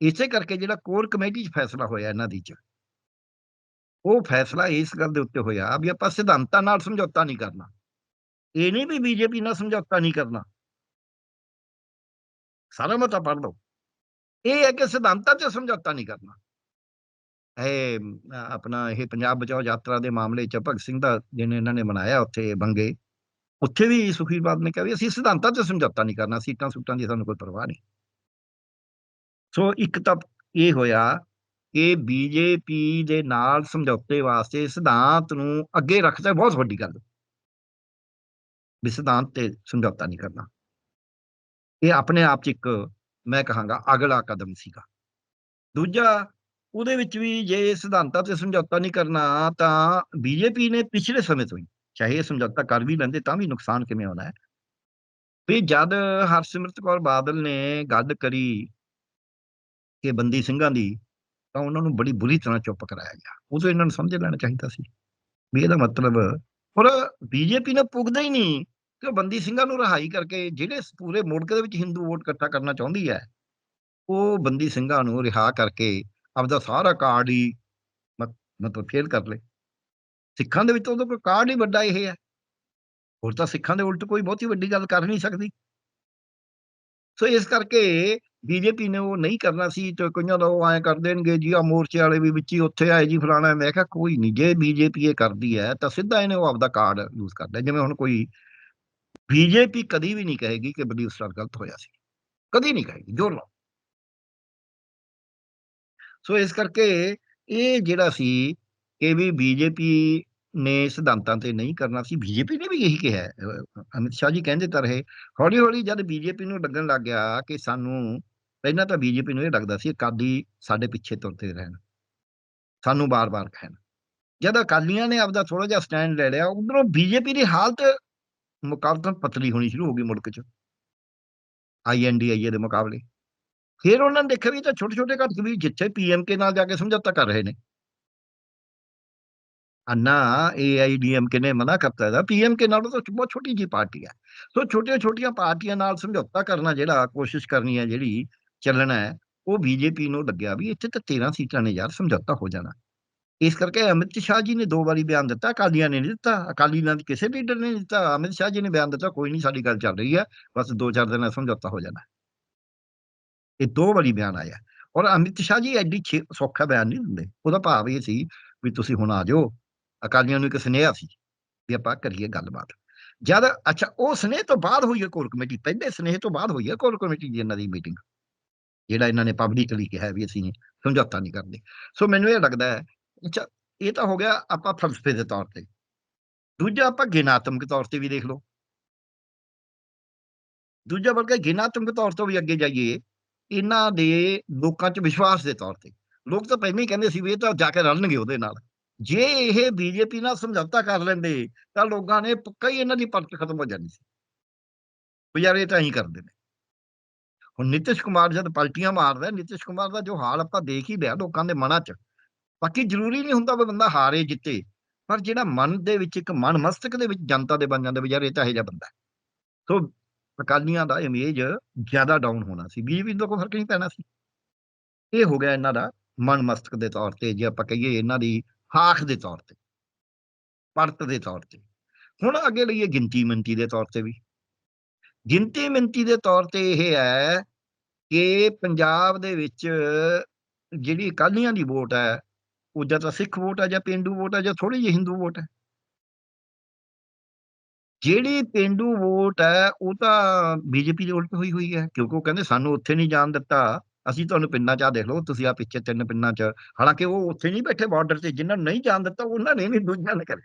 ਇਸੇ ਕਰਕੇ ਜਿਹੜਾ ਕੋਰ ਕਮੇਟੀ 'ਚ ਫੈਸਲਾ ਹੋਇਆ ਇਹਨਾਂ ਦੀ 'ਚ, ਉਹ ਫੈਸਲਾ ਇਸ ਗੱਲ ਦੇ ਉੱਤੇ ਹੋਇਆ ਵੀ ਆਪਾਂ ਸਿਧਾਂਤਾਂ ਨਾਲ ਸਮਝੌਤਾ ਨਹੀਂ ਕਰਨਾ। ਇਹ ਨਹੀਂ ਵੀ ਬੀਜੇਪੀ ਨਾਲ ਸਮਝੌਤਾ ਨਹੀਂ ਕਰਨਾ। ਸਾਰਾ ਮਤਾ ਪੜ ਲਓ। ਇਹ ਹੈ ਕਿ ਸਿਧਾਂਤਾਂ 'ਚ ਸਮਝੌਤਾ ਨਹੀਂ ਕਰਨਾ। ਇਹ ਆਪਣਾ ਇਹ ਪੰਜਾਬ ਬਚਾਓ ਯਾਤਰਾ ਦੇ ਮਾਮਲੇ 'ਚ ਭਗਤ ਸਿੰਘ ਦਾ ਦਿਨ ਇਹਨਾਂ ਨੇ ਮਨਾਇਆ ਉੱਥੇ ਬੰਗੇ। ਉੱਥੇ ਵੀ ਸੁਖੀਰ ਬਾਦਲ ਨੇ ਕਿਹਾ ਵੀ ਅਸੀਂ ਸਿਧਾਂਤਾਂ 'ਚ ਸਮਝੌਤਾ ਨਹੀਂ ਕਰਨਾ, ਸੀਟਾਂ-ਸੂਟਾਂ ਦੀ ਸਾਨੂੰ ਕੋਈ ਪਰਵਾਹ ਨਹੀਂ। ਸੋ ਇੱਕ ਤਾਂ ਇਹ ਹੋਇਆ ਕਿ ਬੀਜੇਪੀ ਦੇ ਨਾਲ ਸਮਝੌਤੇ ਵਾਸਤੇ ਸਿਧਾਂਤ ਨੂੰ ਅੱਗੇ ਰੱਖਦਾ ਬਹੁਤ ਵੱਡੀ ਗੱਲ। ਵੀ ਸਿਧਾਂਤ ਤੇ ਸਮਝੌਤਾ ਨਹੀਂ ਕਰਨਾ। ਇਹ ਆਪਣੇ ਆਪ 'ਚ ਇੱਕ ਮੈਂ ਕਹਾਂਗਾ ਅਗਲਾ ਕਦਮ ਸੀਗਾ। ਦੂਜਾ, ਉਹਦੇ ਵਿੱਚ ਵੀ ਜੇ ਸਿਧਾਂਤਾਂ ਤੇ ਸਮਝੌਤਾ ਨਹੀਂ ਕਰਨਾ ਤਾਂ ਬੀਜੇਪੀ ਨੇ ਪਿਛਲੇ ਸਮੇਂ ਤੋਂ ਹੀ, ਚਾਹੇ ਇਹ ਸਮਝੌਤਾ ਕਰ ਵੀ ਲੈਂਦੇ ਤਾਂ ਵੀ ਨੁਕਸਾਨ ਕਿਵੇਂ ਹੋਣਾ ਹੈ? ਵੀ ਜਦ ਹਰਸਿਮਰਤ ਕੌਰ ਬਾਦਲ ਨੇ ਗੱਲ ਕਰੀ ਕਿ ਬੰਦੀ ਸਿੰਘਾਂ ਦੀ, ਤਾਂ ਉਹਨਾਂ ਨੂੰ ਬੜੀ ਬੁਰੀ ਤਰ੍ਹਾਂ ਚੁੱਪ ਕਰਾਇਆ ਗਿਆ। ਉਦੋਂ ਇਹਨਾਂ ਨੂੰ ਸਮਝ ਲੈਣਾ ਚਾਹੀਦਾ ਸੀ। ਵੀ ਇਹਦਾ ਮਤਲਬ ਪਰ ਬੀਜੇਪੀ ਨੇ ਪੁੱਗਦਾ ਹੀ ਨਹੀਂ। ਕਿ ਬੰਦੀ ਸਿੰਘਾਂ ਨੂੰ ਰਿਹਾਈ ਕਰਕੇ ਜਿਹੜੇ ਪੂਰੇ ਮੁਲਕ ਦੇ ਵਿੱਚ ਹਿੰਦੂ ਵੋਟ ਇਕੱਠਾ ਕਰਨਾ ਚਾਹੁੰਦੀ ਹੈ, ਉਹ ਬੰਦੀ ਸਿੰਘਾਂ ਨੂੰ ਰਿਹਾ ਕਰਕੇ ਆਪਦਾ ਸਾਰਾ ਕਾਰਡ ਹੀ ਮਤਲਬ ਫੇਲ ਕਰ ਲਏ। ਸਿੱਖਾਂ ਦੇ ਵਿੱਚ ਉਹਦਾ ਕੋਈ ਕਾਰਡ ਹੀ ਵੱਡਾ ਇਹ ਹੈ। ਹੋਰ ਤਾਂ ਸਿੱਖਾਂ ਦੇ ਉਲਟ ਕੋਈ ਬਹੁਤੀ ਵੱਡੀ ਗੱਲ ਕਰ ਨਹੀਂ ਸਕਦੀ। ਸੋ ਇਸ ਕਰਕੇ ਬੀਜੇਪੀ ਨੇ ਉਹ ਨਹੀਂ ਕਰਨਾ ਸੀ, ਤੇ ਕਈਆਂ ਦਾ ਉਹ ਐਂ ਕਰ ਦੇਣਗੇ, ਜੀ ਆ ਮੋਰਚੇ ਵਾਲੇ ਵੀ ਵਿੱਚ ਹੀ ਉੱਥੇ ਆਏ ਜੀ ਫਲਾਣਾ, ਮੈਂ ਕਿਹਾ ਕੋਈ ਨਹੀਂ, ਜੇ ਬੀਜੇਪੀ ਇਹ ਕਰਦੀ ਹੈ, ਤਾਂ ਸਿੱਧਾ ਇਹਨੇ ਉਹ ਆਪਦਾ ਕਾਰਡ ਯੂਜ਼ ਕਰਦਾ ਜਿਵੇਂ ਹੁਣ ਕੋਈ ਬੀਜੇਪੀ ਕਦੀ ਵੀ ਨਹੀਂ ਕਹੇਗੀ ਕਿ ਬਲੀ ਉਸ ਨਾਲ ਗਲਤ ਹੋਇਆ ਸੀ। ਕਦੀ ਨਹੀਂ ਕਹੇਗੀ, ਜੋਰ ਲਾਓ। ਸੋ ਇਸ ਕਰਕੇ ਇਹ ਜਿਹੜਾ ਸੀ ਕਿ ਵੀ ਬੀਜੇਪੀ ਨੇ ਸਿਧਾਂਤਾਂ ਤੇ ਨਹੀਂ ਕਰਨਾ ਸੀ, ਬੀਜੇਪੀ ਨੇ ਵੀ ਇਹੀ ਕਿਹਾ ਅਮਿਤ ਸ਼ਾਹ ਜੀ ਕਹਿੰਦੇ ਤਾਂ ਰਹੇ ਹੌਲੀ ਹੌਲੀ ਜਦ ਬੀਜੇਪੀ ਨੂੰ ਲੱਗਣ ਲੱਗ ਗਿਆ ਕਿ ਸਾਨੂੰ ਪਹਿਲਾਂ ਤਾਂ ਬੀਜੇਪੀ ਨੂੰ ਇਹ ਲੱਗਦਾ ਸੀ ਅਕਾਲੀ ਸਾਡੇ ਪਿੱਛੇ ਤੁਰਦੇ ਰਹਿਣ, ਸਾਨੂੰ ਬਾਰ-ਬਾਰ ਕਹਿਣ। ਜਦ ਅਕਾਲੀਆਂ ਨੇ ਆਪਦਾ ਥੋੜਾ ਜਿਹਾ ਸਟੈਂਡ ਲੈ ਲਿਆ, ਉਧਰੋਂ ਬੀਜੇਪੀ ਦੀ ਹਾਲਤ ਮੁਕਾਬਲਤਨ ਪਤਲੀ ਹੋਣੀ ਸ਼ੁਰੂ ਹੋ ਗਈ ਮੁਲਕ 'ਚ। ਆਈਐਨਡੀਆਈਏ ਦੇ ਮੁਕਾਬਲੇ। ਫਿਰ ਉਹਨਾਂ ਨੇ ਦੇਖਿਆ ਵੀ ਤਾਂ ਛੋਟੇ ਛੋਟੇ ਘੱਟ ਵੀ ਜਿੱਥੇ ਪੀਐਮਕੇ ਨਾਲ ਜਾ ਕੇ ਸਮਝੌਤਾ ਕਰ ਰਹੇ ਨੇ। ਅੰਨਾ ਏਆਈਡੀਐਮਕੇ ਨੇ ਮਨਾ ਕਰਤਾ ਹੈ ਪੀਐਮਕੇ ਨਾਲੋਂ ਤਾਂ ਬਹੁਤ ਛੋਟੀ ਜੀ ਪਾਰਟੀ ਹੈ ਸੋ ਛੋਟੀਆਂ ਛੋਟੀਆਂ ਪਾਰਟੀਆਂ ਨਾਲ ਸਮਝੌਤਾ ਕਰਨਾ ਜਿਹੜਾ ਕੋਸ਼ਿਸ਼ ਕਰਨੀ ਹੈ ਜਿਹੜੀ ਚੱਲਣਾ ਹੈ, ਉਹ ਬੀਜੇਪੀ ਨੂੰ ਲੱਗਿਆ ਵੀ ਇੱਥੇ ਤਾਂ 13 ਸੀਟਾਂ ਨੇ ਯਾਰ, ਸਮਝੌਤਾ ਹੋ ਜਾਣਾ। ਇਸ ਕਰਕੇ ਅਮਿਤ ਸ਼ਾਹ ਜੀ ਨੇ ਦੋ ਵਾਰੀ ਬਿਆਨ ਦਿੱਤਾ, ਅਕਾਲੀਆਂ ਨੇ ਨਹੀਂ ਦਿੱਤਾ, ਅਕਾਲੀ ਦਲ ਦੇ ਕਿਸੇ ਲੀਡਰ ਨੇ ਨਹੀਂ ਦਿੱਤਾ, ਅਮਿਤ ਸ਼ਾਹ ਜੀ ਨੇ ਬਿਆਨ ਦਿੱਤਾ, ਕੋਈ ਨਹੀਂ, ਸਾਡੀ ਗੱਲ ਚੱਲ ਰਹੀ ਹੈ, ਬਸ ਦੋ ਚਾਰ ਦਿਨਾਂ ਸਮਝੌਤਾ ਹੋ ਜਾਣਾ। ਇਹ ਦੋ ਵਾਰੀ ਬਿਆਨ ਆਇਆ। ਔਰ ਅਮਿਤ ਸ਼ਾਹ ਜੀ ਐਡੀ ਛੇ- ਸੌਖਾ ਬਿਆਨ ਨਹੀਂ ਦਿੰਦੇ, ਉਹਦਾ ਭਾਵ ਇਹ ਸੀ ਵੀ ਤੁਸੀਂ ਹੁਣ ਆ ਜਾਓ, ਅਕਾਲੀਆਂ ਨੂੰ ਇੱਕ ਸੁਨੇਹਾ ਸੀ ਵੀ ਆਪਾਂ ਕਰੀਏ ਗੱਲਬਾਤ। ਜਦ, ਅੱਛਾ, ਉਹ ਸੁਨੇਹ ਤੋਂ ਬਾਅਦ ਹੋਈ ਹੈ ਕੋਰ ਕਮੇਟੀ, ਪਹਿਲੇ ਸੁਨੇਹ ਤੋਂ ਬਾਅਦ ਹੋਈ ਹੈ ਕੋਰ ਕਮੇਟੀ ਦੀ ਇਹਨਾਂ ਦੀ ਮੀਟਿੰਗ, ਜਿਹੜਾ ਇਹਨਾਂ ਨੇ ਪਬਲਿਕਲੀ ਕਿਹਾ ਵੀ ਅਸੀਂ ਸਮਝੌਤਾ ਨਹੀਂ ਕਰਦੇ। ਸੋ ਮੈਨੂੰ ਇਹ ਲੱਗਦਾ ਹੈ ਅੱਛਾ, ਇਹ ਤਾਂ ਹੋ ਗਿਆ ਆਪਾਂ ਫਲਸਫੇ ਦੇ ਤੌਰ ਤੇ। ਦੂਜਾ ਆਪਾਂ ਗਿਣਾਤਮਕ ਤੌਰ ਤੇ ਵੀ ਦੇਖ ਲਓ। ਦੂਜਾ ਬਲਕਿ ਗਿਣਾਤਮਕ ਤੌਰ ਤੋਂ ਵੀ ਅੱਗੇ ਜਾਈਏ, ਇਹਨਾਂ ਦੇ ਲੋਕਾਂ 'ਚ ਵਿਸ਼ਵਾਸ ਦੇ ਤੌਰ ਤੇ। ਲੋਕ ਤਾਂ ਪਹਿਲਾਂ ਹੀ ਕਹਿੰਦੇ ਸੀ ਵੀ ਇਹ ਤਾਂ ਜਾ ਕੇ ਰਲਣਗੇ ਉਹਦੇ ਨਾਲ। ਜੇ ਇਹ ਬੀਜੇਪੀ ਨਾਲ ਸਮਝੌਤਾ ਕਰ ਲੈਂਦੇ, ਤਾਂ ਲੋਕਾਂ ਨੇ ਪੱਕਾ ਹੀ ਇਹਨਾਂ ਦੀ ਪਰਤ ਖਤਮ ਹੋ ਜਾਣੀ ਸੀ। ਵੀ ਤਾਂ ਹੀ ਕਰਦੇ ਨੇ। ਹੁਣ ਨਿਤਿਸ਼ ਕੁਮਾਰ ਜਦ ਪਲਟੀਆਂ ਮਾਰਦਾ, ਨਿਤਿਸ਼ ਕੁਮਾਰ ਦਾ ਜੋ ਹਾਲ ਆਪਾਂ ਦੇਖ ਹੀ ਲਿਆ ਲੋਕਾਂ ਦੇ ਮਨਾਂ 'ਚ। ਬਾਕੀ ਜ਼ਰੂਰੀ ਨਹੀਂ ਹੁੰਦਾ ਵੀ ਬੰਦਾ ਹਾਰੇ ਜਿੱਤੇ, ਪਰ ਜਿਹੜਾ ਮਨ ਦੇ ਵਿੱਚ ਇੱਕ ਮਨ ਮਸਤਕ ਦੇ ਵਿੱਚ ਜਨਤਾ ਦੇ ਬਣ ਜਾਂਦਾ ਵੀ ਯਾਰ ਇਹ ਤਾਂ ਇਹੋ ਜਿਹਾ ਬੰਦਾ ਸੋ ਅਕਾਲੀਆਂ ਦਾ ਇਮੇਜ ਜ਼ਿਆਦਾ ਡਾਊਨ ਹੋਣਾ ਸੀ, ਬੀਜੇਪੀ ਦਾ ਕੋਈ ਫ਼ਰਕ ਨਹੀਂ ਪੈਣਾ ਸੀ। ਇਹ ਹੋ ਗਿਆ ਇਹਨਾਂ ਦਾ ਮਨ ਮਸਤਕ ਦੇ ਤੌਰ ਤੇ, ਜੇ ਆਪਾਂ ਕਹੀਏ ਇਹਨਾਂ ਦੀ ਹਾਖ ਦੇ ਤੌਰ ਤੇ, ਪਰਤ ਦੇ ਤੌਰ ਤੇ। ਹੁਣ ਅੱਗੇ ਲਈਏ ਗਿਣਤੀ ਮਿੰਤੀ ਦੇ ਤੌਰ ਤੇ ਵੀ। ਗਿਣਤੀ ਮਿੰਤੀ ਦੇ ਤੌਰ ਤੇ ਇਹ ਹੈ ਕਿ ਪੰਜਾਬ ਦੇ ਵਿੱਚ ਜਿਹੜੀ ਅਕਾਲੀਆਂ ਦੀ ਵੋਟ ਹੈ ਉਹ ਜਾਂ ਤਾਂ ਸਿੱਖ ਵੋਟ ਹੈ ਜਾਂ ਪਿੰਡੂ ਵੋਟ ਹੈ ਜਾਂ ਥੋੜੀ ਜਿਹੀ ਹਿੰਦੂ ਵੋਟ ਹੈ ਜਿਹੜੀ ਪਿੰਡੂ ਵੋਟ ਹੈ ਉਹ ਤਾਂ ਬੀਜੇਪੀ ਦੇ ਉਲਟ ਹੋਈ ਹੋਈ ਹੈ ਕਿਉਂਕਿ ਉਹ ਕਹਿੰਦੇ ਸਾਨੂੰ ਉੱਥੇ ਨਹੀਂ ਜਾਣ ਦਿੱਤਾ। ਅਸੀਂ ਤੁਹਾਨੂੰ ਪਿੰਡਾਂ 'ਚ ਆ ਦੇਖ ਲਓ, ਤੁਸੀਂ ਆ ਪਿੱਛੇ ਤਿੰਨ ਪਿੰਡਾਂ 'ਚ। ਹਾਲਾਂਕਿ ਉਹ ਉੱਥੇ ਨਹੀਂ ਬੈਠੇ ਬਾਰਡਰ ਤੇ, ਜਿਨ੍ਹਾਂ ਨੂੰ ਨਹੀਂ ਜਾਣ ਦਿੱਤਾ, ਉਹਨਾਂ ਨੇ ਵੀ ਦੂਜਿਆਂ ਨੇ ਕਰੇ।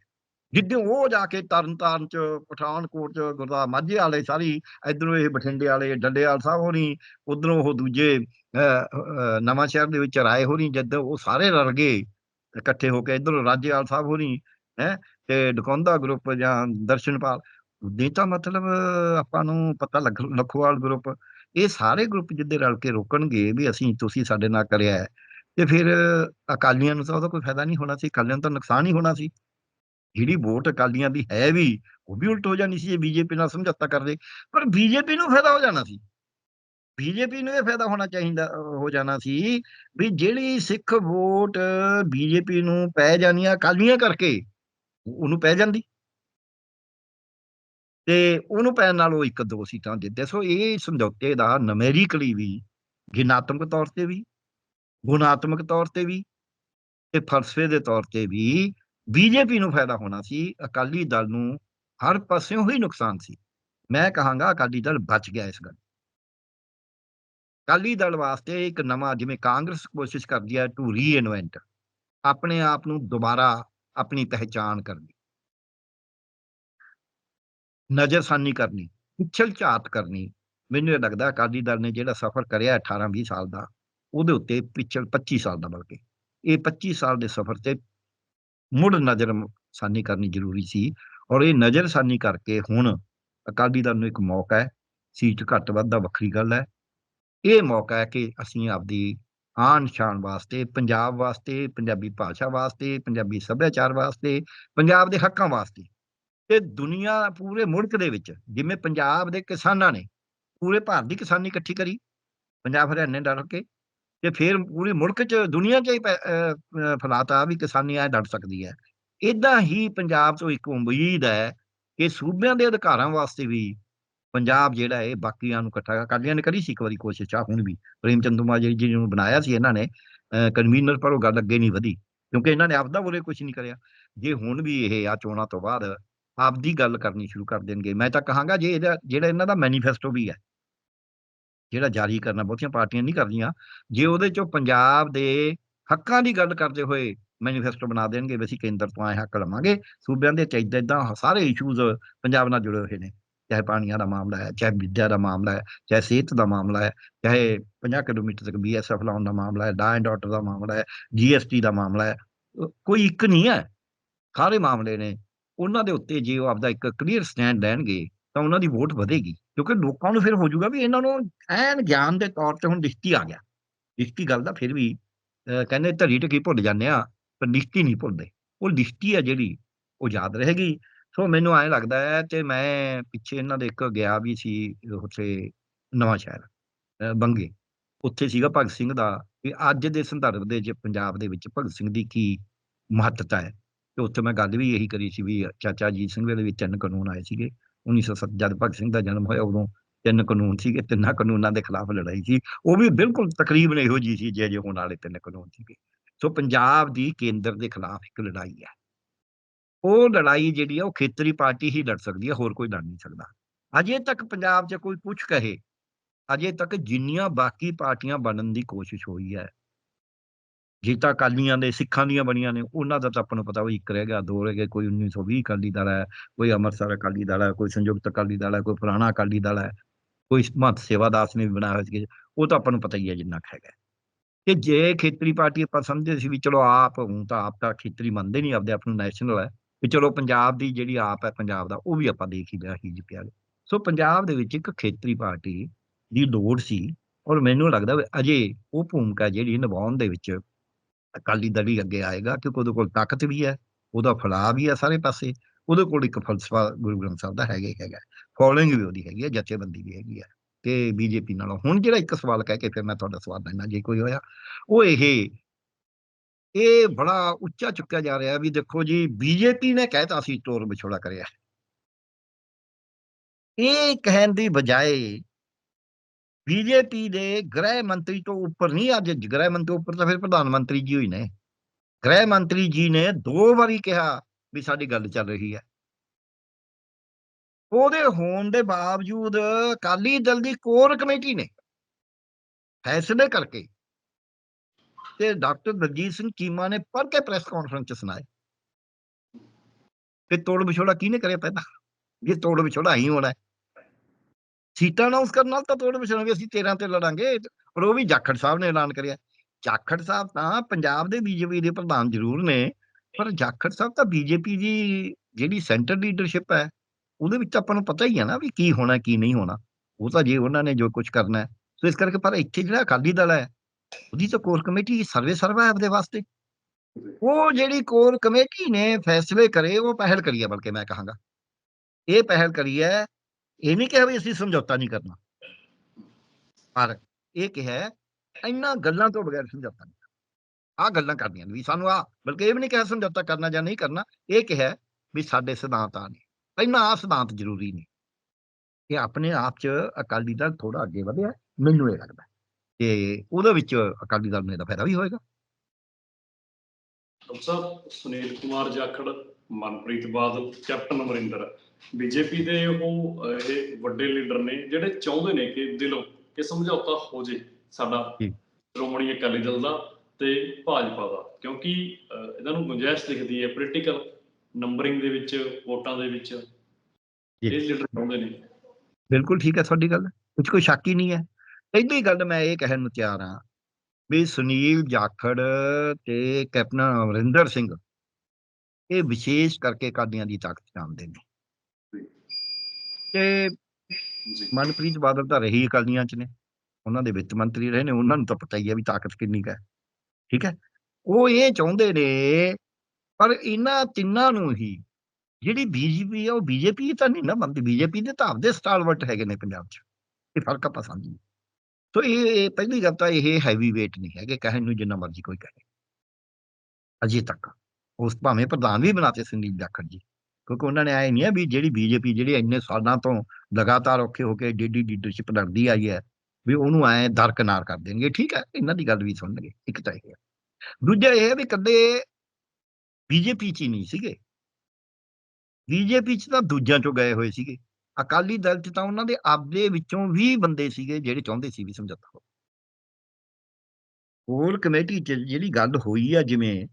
ਜਿੱਦਾਂ ਉਹ ਜਾ ਕੇ ਤਰਨਤਾਰਨ 'ਚ, ਪਠਾਨਕੋਟ 'ਚ ਗੁਰਦਾ ਮਾਝੇ ਵਾਲੇ ਸਾਰੀ, ਇਧਰੋਂ ਇਹ ਬਠਿੰਡੇ ਵਾਲੇ, ਡੰਡੇਵਾਲ ਸਾਹਿਬ ਹੋਣੀ ਉਧਰੋਂ ਉਹ ਦੂਜੇ ਨਵਾਂ ਸ਼ਹਿਰ ਦੇ ਵਿੱਚ ਰਾਏ ਹੋਣੀ ਜਦ ਉਹ ਸਾਰੇ ਰਲ ਗਏ। ਇਕੱਠੇ ਹੋ ਕੇ ਇਧਰੋਂ ਰਾਜੇਵਾਲ ਸਾਹਿਬ ਹੋਣੀ ਹੈ ਤੇ ਡਕੌਂਦਾ ਗਰੁੱਪ ਜਾਂ ਦਰਸ਼ਨਪਾਲ ਨਹੀਂ ਤਾਂ ਮਤਲਬ ਆਪਾਂ ਨੂੰ ਪਤਾ ਲੱਗ ਲਖਵਾਲ ਗਰੁੱਪ ਇਹ ਸਾਰੇ ਗਰੁੱਪ ਜਿੱਦੇ ਰਲ ਕੇ ਰੋਕਣਗੇ ਵੀ ਅਸੀਂ ਤੁਸੀਂ ਸਾਡੇ ਨਾਲ ਕਰਿਆ ਹੈ, ਤੇ ਫਿਰ ਅਕਾਲੀਆਂ ਨੂੰ ਤਾਂ ਉਹਦਾ ਕੋਈ ਫਾਇਦਾ ਨਹੀਂ ਹੋਣਾ ਸੀ ਅਕਾਲੀਆਂ ਨੂੰ ਤਾਂ ਨੁਕਸਾਨ ਹੀ ਹੋਣਾ ਸੀ। ਜਿਹੜੀ ਵੋਟ ਅਕਾਲੀਆਂ ਦੀ ਹੈ ਵੀ ਉਹ ਵੀ ਉਲਟ ਹੋ ਜਾਣੀ ਸੀ ਜੇ ਬੀਜੇਪੀ ਨਾਲ ਸਮਝੌਤਾ ਕਰਦੇ ਪਰ ਬੀਜੇਪੀ ਨੂੰ ਫਾਇਦਾ ਹੋ ਜਾਣਾ ਸੀ। ਬੀਜੇਪੀ ਨੂੰ ਇਹ ਫਾਇਦਾ ਹੋਣਾ ਚਾਹੀਦਾ ਹੋ ਜਾਣਾ ਸੀ ਵੀ ਜਿਹੜੀ ਸਿੱਖ ਵੋਟ ਬੀਜੇਪੀ ਨੂੰ ਪੈ ਜਾਣੀਆਂ ਅਕਾਲੀਆਂ ਕਰਕੇ ਉਹਨੂੰ ਪੈ ਜਾਂਦੀ। ਤੇ ਉਹਨੂੰ ਪੈਣ ਨਾਲ ਉਹ ਇੱਕ ਦੋ ਸੀਟਾਂ ਜਿੱਤੇ ਸੋ ਇਹ ਸਮਝੌਤੇ ਦਾ ਨਮੈਰੀਕਲੀ ਵੀ, ਗਿਣਾਤਮਕ ਤੌਰ ਤੇ ਵੀ, ਗੁਣਾਤਮਕ ਤੌਰ ਤੇ ਵੀ ਤੇ ਫਲਸਫੇ ਦੇ ਤੌਰ ਤੇ ਵੀ ਬੀਜੇਪੀ ਨੂੰ ਫਾਇਦਾ ਹੋਣਾ ਸੀ। ਅਕਾਲੀ ਦਲ ਨੂੰ ਹਰ ਪਾਸਿਓਂ ਹੀ ਨੁਕਸਾਨ ਸੀ। ਮੈਂ ਕਹਾਂਗਾ ਅਕਾਲੀ ਦਲ ਬਚ ਗਿਆ ਇਸ ਗੱਲ ਅਕਾਲੀ ਦਲ ਵਾਸਤੇ ਇੱਕ ਨਵਾਂ, ਜਿਵੇਂ ਕਾਂਗਰਸ ਕੋਸ਼ਿਸ਼ ਕਰਦੀ ਹੈ ਟੂ ਰੀਇਨਵੈਂਟ ਆਪਣੇ ਆਪ ਨੂੰ ਦੁਬਾਰਾ ਆਪਣੀ ਪਹਿਚਾਨ ਕਰਨੀ। ਨਜ਼ਰਸਾਨੀ ਕਰਨੀ, ਪਿਛਲ ਝਾਤ ਕਰਨੀ। ਮੈਨੂੰ ਇਹ ਲੱਗਦਾ ਅਕਾਲੀ ਦਲ ਨੇ ਜਿਹੜਾ ਸਫ਼ਰ ਕਰਿਆ 18 20 ਸਾਲ ਦਾ, ਉਹਦੇ ਉੱਤੇ ਪਿਛਲ 25 ਸਾਲ ਦਾ ਬਲਕਿ, ਇਹ 25 ਸਾਲ ਦੇ ਸਫ਼ਰ ਤੇ ਮੁੜ ਨਜ਼ਰਸਾਨੀ ਕਰਨੀ ਜ਼ਰੂਰੀ ਸੀ ਔਰ ਇਹ ਨਜ਼ਰਸਾਨੀ ਕਰਕੇ ਹੁਣ ਅਕਾਲੀ ਦਲ ਨੂੰ ਇੱਕ ਮੌਕਾ ਹੈ, ਸੀਟ ਘੱਟ ਵੱਧ ਦਾ ਵੱਖਰੀ ਗੱਲ ਹੈ। ਇਹ ਮੌਕਾ ਹੈ ਕਿ ਅਸੀਂ ਆਪਦੀ ਆਨ ਸ਼ਾਨ ਵਾਸਤੇ, ਪੰਜਾਬ ਵਾਸਤੇ, ਪੰਜਾਬੀ ਭਾਸ਼ਾ ਵਾਸਤੇ, ਪੰਜਾਬੀ ਸੱਭਿਆਚਾਰ ਵਾਸਤੇ, ਪੰਜਾਬ ਦੇ ਹੱਕਾਂ ਵਾਸਤੇ ਤੇ ਦੁਨੀਆ ਪੂਰੇ ਮੁਲਕ ਦੇ ਵਿੱਚ, ਜਿਵੇਂ ਪੰਜਾਬ ਦੇ ਕਿਸਾਨਾਂ ਨੇ ਪੂਰੇ ਭਾਰਤ ਦੀ ਕਿਸਾਨੀ ਇਕੱਠੀ ਕਰੀ, ਪੰਜਾਬ ਹਰਿਆਣੇ ਡਰ ਕੇ ਤੇ ਫਿਰ ਪੂਰੇ ਮੁਲਕ 'ਚ ਦੁਨੀਆ 'ਚ ਹੀ ਪੈ- ਫੈਲਾਤਾ ਵੀ ਕਿਸਾਨੀ ਐ ਡਟ ਸਕਦੀ ਹੈ। ਇਦਾਂ ਹੀ ਪੰਜਾਬ ਤੋਂ ਇੱਕ ਉਮੀਦ ਹੈ ਕਿ ਸੂਬਿਆਂ ਦੇ ਅਧਿਕਾਰਾਂ ਵਾਸਤੇ ਵੀ ਪੰਜਾਬ ਜਿਹੜਾ ਹੈ ਬਾਕੀਆਂ ਨੂੰ ਇਕੱਠਾ ਅਕਾਲੀਆਂ ਨੇ ਕਰੀ ਸੀ ਇੱਕ ਵਾਰੀ ਕੋਸ਼ਿਸ਼ ਆ ਹੁਣ ਵੀ। ਪ੍ਰੇਮ ਚੰਦੂ ਮਾਜਰੀ ਜੀ ਨੂੰ ਬਣਾਇਆ ਸੀ ਇਹਨਾਂ ਨੇ ਕਨਵੀਨਰ, ਪਰ ਉਹ ਗੱਲ ਅੱਗੇ ਨਹੀਂ ਵਧੀ, ਕਿਉਂਕਿ ਇਹਨਾਂ ਨੇ ਆਪਦਾ ਬੋਲੇ ਕੁਝ ਨਹੀਂ ਕਰਿਆ। ਜੇ ਹੁਣ ਵੀ ਇਹ ਆ ਚੋਣਾਂ ਤੋਂ ਬਾਅਦ, ਆਪਦੀ ਗੱਲ ਕਰਨੀ ਸ਼ੁਰੂ ਕਰ ਦੇਣਗੇ। ਮੈਂ ਤਾਂ ਕਹਾਂਗਾ ਜੇ ਇਹਦਾ, ਜਿਹੜਾ ਇਹਨਾਂ ਦਾ ਮੈਨੀਫੈਸਟੋ ਵੀ ਹੈ, ਜਿਹੜਾ ਜਾਰੀ ਕਰਨਾ, ਬਹੁਤੀਆਂ ਪਾਰਟੀਆਂ ਨਹੀਂ ਕਰਦੀਆਂ ਜੇ ਉਹਦੇ ਚੋਂ ਪੰਜਾਬ ਦੇ ਹੱਕਾਂ ਦੀ ਗੱਲ ਕਰਦੇ ਹੋਏ ਮੈਨੀਫੈਸਟੋ ਬਣਾ ਦੇਣਗੇ, ਵੀ ਅਸੀਂ ਕੇਂਦਰ ਤੋਂ ਆਏ ਹੱਕ ਲਵਾਂਗੇ, ਸੂਬਿਆਂ ਦੇ ਚਾਹੀਦਾ ਇਦਾਂ ਸਾਰੇ ਇਸ਼ੂਜ਼ ਪੰਜਾਬ ਨਾਲ ਜੁੜੇ ਹੋਏ ਨੇ। ਚਾਹੇ ਪਾਣੀਆਂ ਦਾ ਮਾਮਲਾ ਹੈ, ਚਾਹੇ ਵਿੱਦਿਆ ਦਾ ਮਾਮਲਾ ਹੈ, ਚਾਹੇ ਸਿਹਤ ਦਾ ਮਾਮਲਾ ਹੈ, ਚਾਹੇ 50 ਕਿਲੋਮੀਟਰ ਤੱਕ ਬੀਐਸਐਫ ਲਾਉਣ ਦਾ ਮਾਮਲਾ ਹੈ, ਡਾ ਐਂਡ ਆਰਡਰ ਦਾ ਮਾਮਲਾ ਹੈ ਜੀਐਸਟੀ ਦਾ ਮਾਮਲਾ ਹੈ ਕੋਈ ਇੱਕ ਨਹੀਂ ਹੈ। ਸਾਰੇ ਮਾਮਲੇ ਨੇ। ਉਹਨਾਂ ਦੇ ਉੱਤੇ ਜੇ ਉਹ ਆਪਦਾ ਇੱਕ ਕਲੀਅਰ ਸਟੈਂਡ ਲੈਣਗੇ, ਤਾਂ ਉਹਨਾਂ ਦੀ ਵੋਟ ਵਧੇਗੀ। ਕਿਉਂਕਿ ਲੋਕਾਂ ਨੂੰ ਫਿਰ ਹੋ ਜਾਊਗਾ ਵੀ ਇਹਨਾਂ ਨੂੰ ਐਨ ਗਿਆਨ ਦੇ ਤੌਰ ਤੇ ਹੁਣ ਲਿਖਤੀ ਆ ਗਿਆ। ਲਿਖਤੀ ਗੱਲ ਦਾ ਫਿਰ ਵੀ ਕਹਿੰਦੇ ਧਰੀ ਟਕੀ ਭੁੱਲ ਜਾਂਦੇ ਆ ਪਰ ਲਿਖਤੀ ਨਹੀਂ ਭੁੱਲਦੇ। ਉਹ ਲਿਖਤੀ ਹੈ ਜਿਹੜੀ, ਉਹ ਯਾਦ ਰਹੇਗੀ। ਸੋ ਮੈਨੂੰ ਐਂ ਲੱਗਦਾ ਹੈ ਤੇ ਮੈਂ ਪਿੱਛੇ ਇਹਨਾਂ ਦੇ ਇੱਕ ਗਿਆ ਵੀ ਸੀ, ਉੱਥੇ ਨਵਾਂ ਸ਼ਹਿਰ ਬੰਗੇ। ਉੱਥੇ ਸੀਗਾ ਭਗਤ ਸਿੰਘ ਦਾ ਕਿ ਅੱਜ ਦੇ ਸੰਦਰਭ ਦੇ ਜੇ ਪੰਜਾਬ ਦੇ ਵਿੱਚ ਭਗਤ ਸਿੰਘ ਦੀ ਕੀ ਮਹੱਤਤਾ ਹੈ। ਤੇ ਉੱਥੇ ਮੈਂ ਗੱਲ ਵੀ ਇਹੀ ਕਰੀ ਸੀ ਵੀ ਚਾਚਾ ਅਜੀਤ ਸਿੰਘ ਵੇਲੇ ਵਿੱਚ ਤਿੰਨ ਕਾਨੂੰਨ ਆਏ ਸੀਗੇ। 1907 ਜਦ ਭਗਤ ਸਿੰਘ ਦਾ ਜਨਮ ਹੋਇਆ, ਉਦੋਂ ਤਿੰਨ ਕਾਨੂੰਨ ਸੀਗੇ, ਤਿੰਨਾਂ ਕਾਨੂੰਨਾਂ ਦੇ ਖਿਲਾਫ ਲੜਾਈ ਸੀ। ਉਹ ਵੀ ਬਿਲਕੁਲ ਤਕਰੀਬਨ ਇਹੋ ਜੀ ਸੀ ਜੇ ਜੇ ਹੋਣ ਵਾਲੇ ਤਿੰਨ ਕਾਨੂੰਨ ਸੀਗੇ। ਸੋ ਪੰਜਾਬ ਦੀ ਕੇਂਦਰ ਦੇ ਖਿਲਾਫ ਇੱਕ ਲੜਾਈ ਹੈ। ਉਹ ਲੜਾਈ ਜਿਹੜੀ ਆ, ਉਹ ਖੇਤਰੀ ਪਾਰਟੀ ਹੀ ਲੜ ਸਕਦੀ ਹੈ ਹੋਰ ਕੋਈ ਲੜ ਨਹੀਂ ਸਕਦਾ। ਅਜੇ ਤੱਕ ਪੰਜਾਬ 'ਚ ਕੋਈ ਕੁਝ ਕਹੇ, ਅਜੇ ਤੱਕ ਜਿੰਨੀਆਂ ਬਾਕੀ ਪਾਰਟੀਆਂ ਬਣਨ ਦੀ ਕੋਸ਼ਿਸ਼ ਹੋਈ ਹੈ ਜੇ ਤਾਂ ਅਕਾਲੀਆਂ ਦੇ, ਸਿੱਖਾਂ ਦੀਆਂ ਬਣੀਆਂ ਨੇ, ਉਹਨਾਂ ਦਾ ਤਾਂ ਆਪਾਂ ਨੂੰ ਪਤਾ ਉਹ ਇੱਕ ਰਹਿ ਗਿਆ, ਦੋ ਰਹਿ ਗਏ, ਕੋਈ 1920 ਅਕਾਲੀ ਦਲ ਹੈ, ਕੋਈ ਅੰਮ੍ਰਿਤਸਰ ਅਕਾਲੀ ਦਲ ਹੈ, ਕੋਈ ਸੰਯੁਕਤ ਅਕਾਲੀ ਦਲ ਹੈ, ਕੋਈ ਪੁਰਾਣਾ ਅਕਾਲੀ ਦਲ ਹੈ, ਕੋਈ ਮਹੰਤ ਸੇਵਾਦਾਸ ਨੇ ਵੀ ਬਣਾਇਆ ਹੋਇਆ ਸੀ ਉਹ ਤਾਂ ਆਪਾਂ ਨੂੰ ਪਤਾ ਹੀ ਹੈ ਜਿੰਨਾ ਕੁ ਹੈਗਾ। ਕਿ ਜੇ ਖੇਤਰੀ ਪਾਰਟੀ ਆਪਾਂ ਸਮਝਦੇ ਸੀ ਵੀ ਚਲੋ ਆਪ, ਹੁਣ ਤਾਂ ਆਪ ਤਾਂ ਖੇਤਰੀ ਮੰਨਦੇ ਨਹੀਂ, ਆਪਦੇ ਆਪ ਨੂੰ ਨੈਸ਼ਨਲ ਹੈ ਵੀ ਚਲੋ ਪੰਜਾਬ ਦੀ ਜਿਹੜੀ ਆਪ ਹੈ, ਪੰਜਾਬ ਦਾ, ਉਹ ਵੀ ਆਪਾਂ ਦੇਖ ਹੀ ਲਿਆ ਹੀ ਪਿਆ ਸੋ ਪੰਜਾਬ ਦੇ ਵਿੱਚ ਇੱਕ ਖੇਤਰੀ ਪਾਰਟੀ ਦੀ ਲੋੜ ਸੀ ਔਰ ਮੈਨੂੰ ਲੱਗਦਾ ਵੀ ਅਜੇ ਉਹ ਭੂਮਿਕਾ ਜਿਹੜੀ ਨਿਭਾਉਣ ਦੇ ਵਿੱਚ ਅਕਾਲੀ ਦਲ ਹੀ ਅੱਗੇ ਆਏਗਾ ਕਿਉਂਕਿ ਉਹਦੇ ਕੋਲ ਤਾਕਤ ਵੀ ਹੈ, ਉਹਦਾ ਫਲਾਅ ਵੀ ਹੈ ਸਾਰੇ ਪਾਸੇ, ਉਹਦੇ ਕੋਲ ਇੱਕ ਫਲਸਫਾ ਗੁਰੂ ਗ੍ਰੰਥ ਸਾਹਿਬ ਦਾ ਹੈਗਾ ਹੀ ਹੈਗਾ ਫੋਲੋਇੰਗ ਵੀ ਉਹਦੀ ਹੈਗੀ ਹੈ, ਜਥੇਬੰਦੀ ਵੀ ਹੈਗੀ ਹੈ। ਤੇ ਬੀਜੇਪੀ ਨਾਲੋਂ ਹੁਣ ਜਿਹੜਾ ਇੱਕ ਸਵਾਲ ਕਹਿ ਕੇ ਫਿਰ ਮੈਂ ਤੁਹਾਡਾ ਸਵਾਲ ਲੈਣਾ ਜੇ ਕੋਈ ਹੋਇਆ, ਉਹ ਇਹ ਇਹ ਬੜਾ ਉੱਚਾ ਚੁੱਕਿਆ ਜਾ ਰਿਹਾ ਵੀ ਦੇਖੋ ਜੀ ਬੀਜੇਪੀ ਨੇ ਕਹਿਤਾ ਸੀ ਤੋਰ ਵਿਛੋੜਾ ਕਰਿਆ। ਇਹ ਕਹਿਣ ਦੀ ਬਜਾਏ ਬੀਜੇਪੀ ਦੇ ਗ੍ਰਹਿ ਮੰਤਰੀ ਤੋਂ ਉੱਪਰ ਨਹੀਂ, ਅੱਜ ਗ੍ਰਹਿ ਮੰਤਰੀ ਉੱਪਰ ਤਾਂ ਫਿਰ ਪ੍ਰਧਾਨ ਮੰਤਰੀ ਜੀ ਹੋਈ ਨੇ। ਗ੍ਰਹਿ ਮੰਤਰੀ ਜੀ ਨੇ ਦੋ ਵਾਰੀ ਕਿਹਾ ਵੀ ਸਾਡੀ ਗੱਲ ਚੱਲ ਰਹੀ ਹੈ। ਉਹਦੇ ਹੋਣ ਦੇ ਬਾਵਜੂਦ ਅਕਾਲੀ ਦਲ ਦੀ ਕੋਰ ਕਮੇਟੀ ਨੇ ਫੈਸਲੇ ਕਰਕੇ ਤੇ ਡਾਕਟਰ ਦਲਜੀਤ ਸਿੰਘ ਚੀਮਾ ਨੇ ਪੜ੍ਹ ਕੇ ਪ੍ਰੈਸ ਕਾਨਫਰੰਸ ਚ ਸੁਣਾਏ। ਕਿ ਤੋੜ ਵਿਛੋੜਾ ਕਿਹਨੇ ਕਰਿਆ ਪਹਿਲਾਂ? ਇਹ ਤੋੜ ਵਿਛੋੜਾ ਹੀ ਹੋਣਾ ਸੀਟਾਂ ਅਨਾਉਂਸ ਕਰਨ ਨਾਲ ਤਾਂ ਤੋੜ ਵਿਛੋੜਾ ਵੀ ਅਸੀਂ 13 ਤੇ ਲੜਾਂਗੇ, ਪਰ ਉਹ ਵੀ ਜਾਖੜ ਸਾਹਿਬ ਨੇ ਐਲਾਨ ਕਰਿਆ। ਜਾਖੜ ਸਾਹਿਬ ਤਾਂ ਪੰਜਾਬ ਦੇ ਬੀਜੇਪੀ ਦੇ ਪ੍ਰਧਾਨ ਜ਼ਰੂਰ ਨੇ, ਪਰ ਜਾਖੜ ਸਾਹਿਬ ਤਾਂ ਬੀਜੇਪੀ ਦੀ ਜਿਹੜੀ ਸੈਂਟਰ ਲੀਡਰਸ਼ਿਪ ਹੈ, ਉਹਦੇ ਵਿੱਚ ਤਾਂ ਆਪਾਂ ਨੂੰ ਪਤਾ ਹੀ ਹੈ ਨਾ ਵੀ ਕੀ ਹੋਣਾ, ਕੀ ਨਹੀਂ ਹੋਣਾ। ਉਹ ਤਾਂ ਜੇ ਉਹਨਾਂ ਨੇ ਜੋ ਕੁਝ ਕਰਨਾ ਹੈ। ਸੋ ਇਸ ਕਰਕੇ ਪਰ ਇੱਥੇ ਜਿਹੜਾ ਅਕਾਲੀ ਦਲ ਹੈ ਉਹਦੀ ਤਾਂ ਕੋਰ ਕਮੇਟੀ ਸਰਵੇ ਸਰਵਾ ਹੈ ਆਪਦੇ ਵਾਸਤੇ। ਉਹ ਜਿਹੜੀ ਕੋਰ ਕਮੇਟੀ ਨੇ ਫੈਸਲੇ ਕਰੇ, ਉਹ ਪਹਿਲ ਕਰੀ ਹੈ ਬਲਕਿ ਮੈਂ ਕਹਾਂਗਾ। ਇਹ ਪਹਿਲ ਕਰੀ ਹੈ ਇਹ ਨਹੀਂ ਕਿਹਾ ਵੀ ਅਸੀਂ ਸਮਝੌਤਾ ਨਹੀਂ ਕਰਨਾ। ਪਰ ਇਹ ਕਿਹਾ ਇੰਨਾ ਗੱਲਾਂ ਤੋਂ ਬਗੈਰ ਸਮਝੌਤਾ ਨਹੀਂ ਆ ਗੱਲਾਂ ਕਰਨੀਆਂ ਨੇ ਵੀ ਸਾਨੂੰ ਆ ਬਲਕਿ ਇਹ ਵੀ ਨਹੀਂ ਕਿਹਾ ਸਮਝੌਤਾ ਕਰਨਾ ਜਾਂ ਨਹੀਂ ਕਰਨਾ, ਇਹ ਕਿਹਾ ਵੀ ਸਾਡੇ ਸਿਧਾਂਤ ਆ ਨੇ। ਪਹਿਲਾਂ ਆ ਸਿਧਾਂਤ ਜ਼ਰੂਰੀ ਨੇ। ਇਹ ਆਪਣੇ ਆਪ 'ਚ ਅਕਾਲੀ ਦਲ ਥੋੜਾ ਅੱਗੇ ਵਧਿਆ, ਮੈਨੂੰ ਇਹ ਲੱਗਦਾ। ਤੇ ਉਹਦੇ ਵਿੱਚ ਅਕਾਲੀ ਦਲ ਨੂੰ ਇਹਦਾ ਫਾਇਦਾ ਵੀ ਹੋਏਗਾ। ਡਾਕਟਰ ਸਾਹਿਬ ਸੁਨੀਲ ਕੁਮਾਰ ਜਾਖੜ ਮਨਪ੍ਰੀਤ ਬਾਦਲ ਕੈਪਟਨ ਅਮਰਿੰਦਰ ਬੀਜੇਪੀ ਦੇ ਉਹ ਇਹ ਵੱਡੇ ਲੀਡਰ ਨੇ ਜਿਹੜੇ ਚਾਹੁੰਦੇ ਨੇ ਕਿ ਦਿਲੋਂ ਕਿ ਸਮਝੌਤਾ ਹੋ ਜੇ ਸਾਡਾ। ਸ਼੍ਰੋਮਣੀ ਅਕਾਲੀ ਦਲ ਦਾ ਤੇ ਭਾਜਪਾ ਦਾ। ਕਿਉਂਕਿ ਇਹਨਾਂ ਨੂੰ ਗੁੰਜਾਇਸ਼ ਦਿਖਦੀ ਹੈ ਪੋਲੀਟੀਕਲ ਨੰਬਰਿੰਗ ਦੇ ਵਿੱਚ ਵੋਟਾਂ ਦੇ ਵਿੱਚ। ਇਹ ਲੀਡਰ ਚਾਹੁੰਦੇ ਨੇ। ਬਿਲਕੁਲ ਠੀਕ ਹੈ ਤੁਹਾਡੀ ਗੱਲ। 'ਚ ਕੋਈ ਸ਼ੱਕ ਹੀ ਨਹੀਂ ਹੈ। ਪਹਿਲੀ ਗੱਲ ਮੈਂ ਇਹ ਕਹਿਣ ਨੂੰ ਤਿਆਰ ਹਾਂ ਵੀ ਸੁਨੀਲ ਜਾਖੜ ਤੇ ਕੈਪਟਨ ਅਮਰਿੰਦਰ ਸਿੰਘ ਇਹ ਵਿਸ਼ੇਸ਼ ਕਰਕੇ ਅਕਾਲੀਆਂ ਦੀ ਤਾਕਤ ਜਾਣਦੇ ਨੇ। ਤੇ ਮਨਪ੍ਰੀਤ ਬਾਦਲ ਤਾਂ ਰਹੀ ਅਕਾਲੀਆਂ 'ਚ ਨੇ। ਉਹਨਾਂ ਦੇ ਵਿੱਤ ਮੰਤਰੀ ਰਹੇ ਨੇ, ਉਹਨਾਂ ਨੂੰ ਤਾਂ ਪਤਾ ਹੀ ਹੈ ਵੀ ਤਾਕਤ ਕਿੰਨੀ ਹੈ। ਠੀਕ ਹੈ। ਉਹ ਇਹ ਚਾਹੁੰਦੇ ਨੇ ਪਰ ਇਹਨਾਂ ਤਿੰਨਾਂ ਨੂੰ ਹੀ ਜਿਹੜੀ ਬੀਜੇਪੀ ਆ ਉਹ ਬੀਜੇਪੀ ਤਾਂ ਨਹੀਂ ਨਾ ਮੰਨਦੀ ਬੀਜੇਪੀ ਦੇ ਤਾਂ ਆਪਦੇ ਸਟਾਲਵਰਟ ਹੈਗੇ ਨੇ ਪੰਜਾਬ 'ਚ। ਇਹ ਫ਼ਰਕ ਆਪਾਂ ਸਮਝੀਏ। ਸੋ ਇਹ ਪਹਿਲੀ ਗੱਲ ਤਾਂ ਇਹ ਹੈਵੀ ਵੇਟ ਨਹੀਂ ਹੈਗੇ ਕਹਿਣ ਨੂੰ ਜਿੰਨਾ ਮਰਜ਼ੀ ਕੋਈ ਕਹੇ। ਅਜੇ ਤੱਕ। ਉਸ ਭਾਵੇਂ ਪ੍ਰਧਾਨ ਵੀ ਬਣਾਤੇ ਸੁਨੀਲ ਜਾਖੜ ਜੀ। ਕਿਉਂਕਿ ਉਹਨਾਂ ਨੇ ਐ ਨਹੀਂ ਹੈ ਵੀ ਜਿਹੜੀ ਬੀਜੇਪੀ ਜਿਹੜੀ ਇੰਨੇ ਸਾਲਾਂ ਤੋਂ ਲਗਾਤਾਰ ਔਖੇ ਹੋ ਕੇ ਏਡੀ ਲੀਡਰਸ਼ਿਪ ਲੜਦੀ ਆਈ ਹੈ ਵੀ ਉਹਨੂੰ ਐ ਦਰਕਨਾਰ ਕਰ ਦੇਣਗੇ। ਠੀਕ ਹੈ, ਇਹਨਾਂ ਦੀ ਗੱਲ ਵੀ ਸੁਣਨਗੇ। ਇੱਕ ਤਾਂ ਇਹ ਹੈ। ਦੂਜਾ ਇਹ ਹੈ ਵੀ ਕਦੇ ਬੀਜੇਪੀ 'ਚ ਹੀ ਨਹੀਂ ਸੀਗੇ। ਬੀਜੇਪੀ 'ਚ ਤਾਂ ਦੂਜਿਆਂ 'ਚੋਂ ਗਏ ਹੋਏ ਸੀਗੇ। ਅਕਾਲੀ ਦਲ 'ਚ ਤਾਂ ਉਹਨਾਂ ਦੇ ਆਪਦੇ ਵਿੱਚੋਂ ਵੀ ਬੰਦੇ ਸੀਗੇ ਜਿਹੜੇ ਚਾਹੁੰਦੇ ਸੀ ਵੀ ਸਮਝੌਤਾ ਹੋਵੇ। ਕੋਰ ਕਮੇਟੀ 'ਚ ਜਿਹੜੀ ਗੱਲ ਹੋਈ ਆ, ਜਿਵੇਂ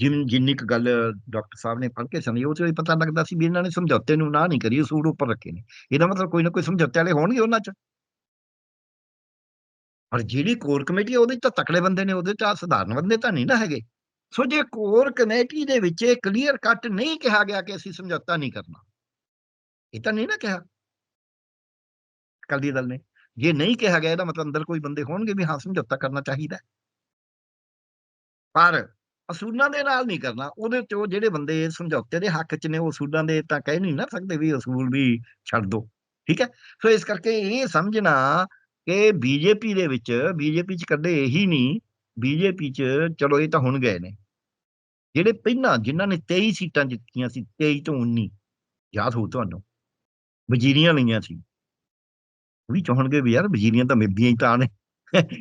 ਜਿਨ ਜਿੰਨੀ ਕੁ ਗੱਲ ਡਾਕਟਰ ਸਾਹਿਬ ਨੇ ਪੜ੍ਹ ਕੇ ਸੁਣਾਈ ਉਹ 'ਚ ਪਤਾ ਲੱਗਦਾ ਸੀ ਵੀ ਇਹਨਾਂ ਨੇ ਸਮਝੌਤੇ ਨੂੰ ਨਾ ਨਹੀਂ ਕਰੀ ਅਸੂਲ ਉੱਪਰ ਰੱਖੇ ਨੇ। ਇਹਦਾ ਮਤਲਬ ਕੋਈ ਨਾ ਕੋਈ ਸਮਝੌਤੇ ਵਾਲੇ ਹੋਣਗੇ ਉਹਨਾਂ 'ਚ। ਪਰ ਜਿਹੜੀ ਕੋਰ ਕਮੇਟੀ ਉਹਦੇ 'ਚ ਤਾਂ ਤਕੜੇ ਬੰਦੇ ਨੇ, ਉਹਦੇ 'ਚ ਆ ਸਧਾਰਨ ਬੰਦੇ ਤਾਂ ਨਹੀਂ ਨਾ ਹੈਗੇ। ਸੋ ਜੇ ਕੋਰ ਕਮੇਟੀ ਦੇ ਵਿੱਚ ਇਹ ਕਲੀਅਰ ਕੱਟ ਨਹੀਂ ਕਿਹਾ ਗਿਆ ਕਿ ਅਸੀਂ ਸਮਝੌਤਾ ਨਹੀਂ ਕਰਨਾ। ਇਹ ਤਾਂ ਨਹੀਂ ਨਾ ਕਿਹਾ। ਅਕਾਲੀ ਦਲ ਨੇ। ਜੇ ਨਹੀਂ ਕਿਹਾ ਗਿਆ, ਇਹਦਾ ਮਤਲਬ ਅੰਦਰ ਕੋਈ ਬੰਦੇ ਹੋਣਗੇ ਵੀ ਹਾਂ, ਸਮਝੌਤਾ ਕਰਨਾ ਚਾਹੀਦਾ ਪਰ ਅਸੂਲਾਂ ਦੇ ਨਾਲ ਨਹੀਂ ਕਰਨਾ। ਉਹਦੇ ਚੋਂ ਜਿਹੜੇ ਬੰਦੇ ਸਮਝੌਤੇ ਦੇ ਹੱਕ 'ਚ ਨੇ, ਉਹ ਅਸੂਲਾਂ ਦੇ ਤਾਂ ਕਹਿ ਨਹੀਂ ਨਾ ਸਕਦੇ ਵੀ ਅਸੂਲ ਵੀ ਛੱਡ ਦੋ ਠੀਕ ਹੈ। ਸੋ ਇਸ ਕਰਕੇ ਇਹ ਸਮਝਣਾ ਕਿ ਬੀਜੇਪੀ ਦੇ ਵਿੱਚ, ਬੀਜੇਪੀ 'ਚ ਕੱਢੇ ਇਹੀ ਨਹੀਂ, ਬੀਜੇਪੀ 'ਚ ਚਲੋ ਇਹ ਤਾਂ ਹੁਣ ਗਏ ਨੇ। ਜਿਹੜੇ ਪਹਿਲਾਂ, ਜਿਨ੍ਹਾਂ ਨੇ 23 ਸੀਟਾਂ ਜਿੱਤੀਆਂ ਸੀ 23 ਤੋਂ 19 ਯਾਦ ਹੋ ਤੁਹਾਨੂੰ। ਵਜ਼ੀਰੀਆਂ ਲਈਆਂ ਸੀ। ਉਹ ਵੀ ਚਾਹੁੰਣਗੇ ਵੀ ਯਾਰ ਵਜ਼ੀਰੀਆਂ ਤਾਂ ਮਿਲਦੀਆਂ ਹੀ ਤਾਂ ਨੇ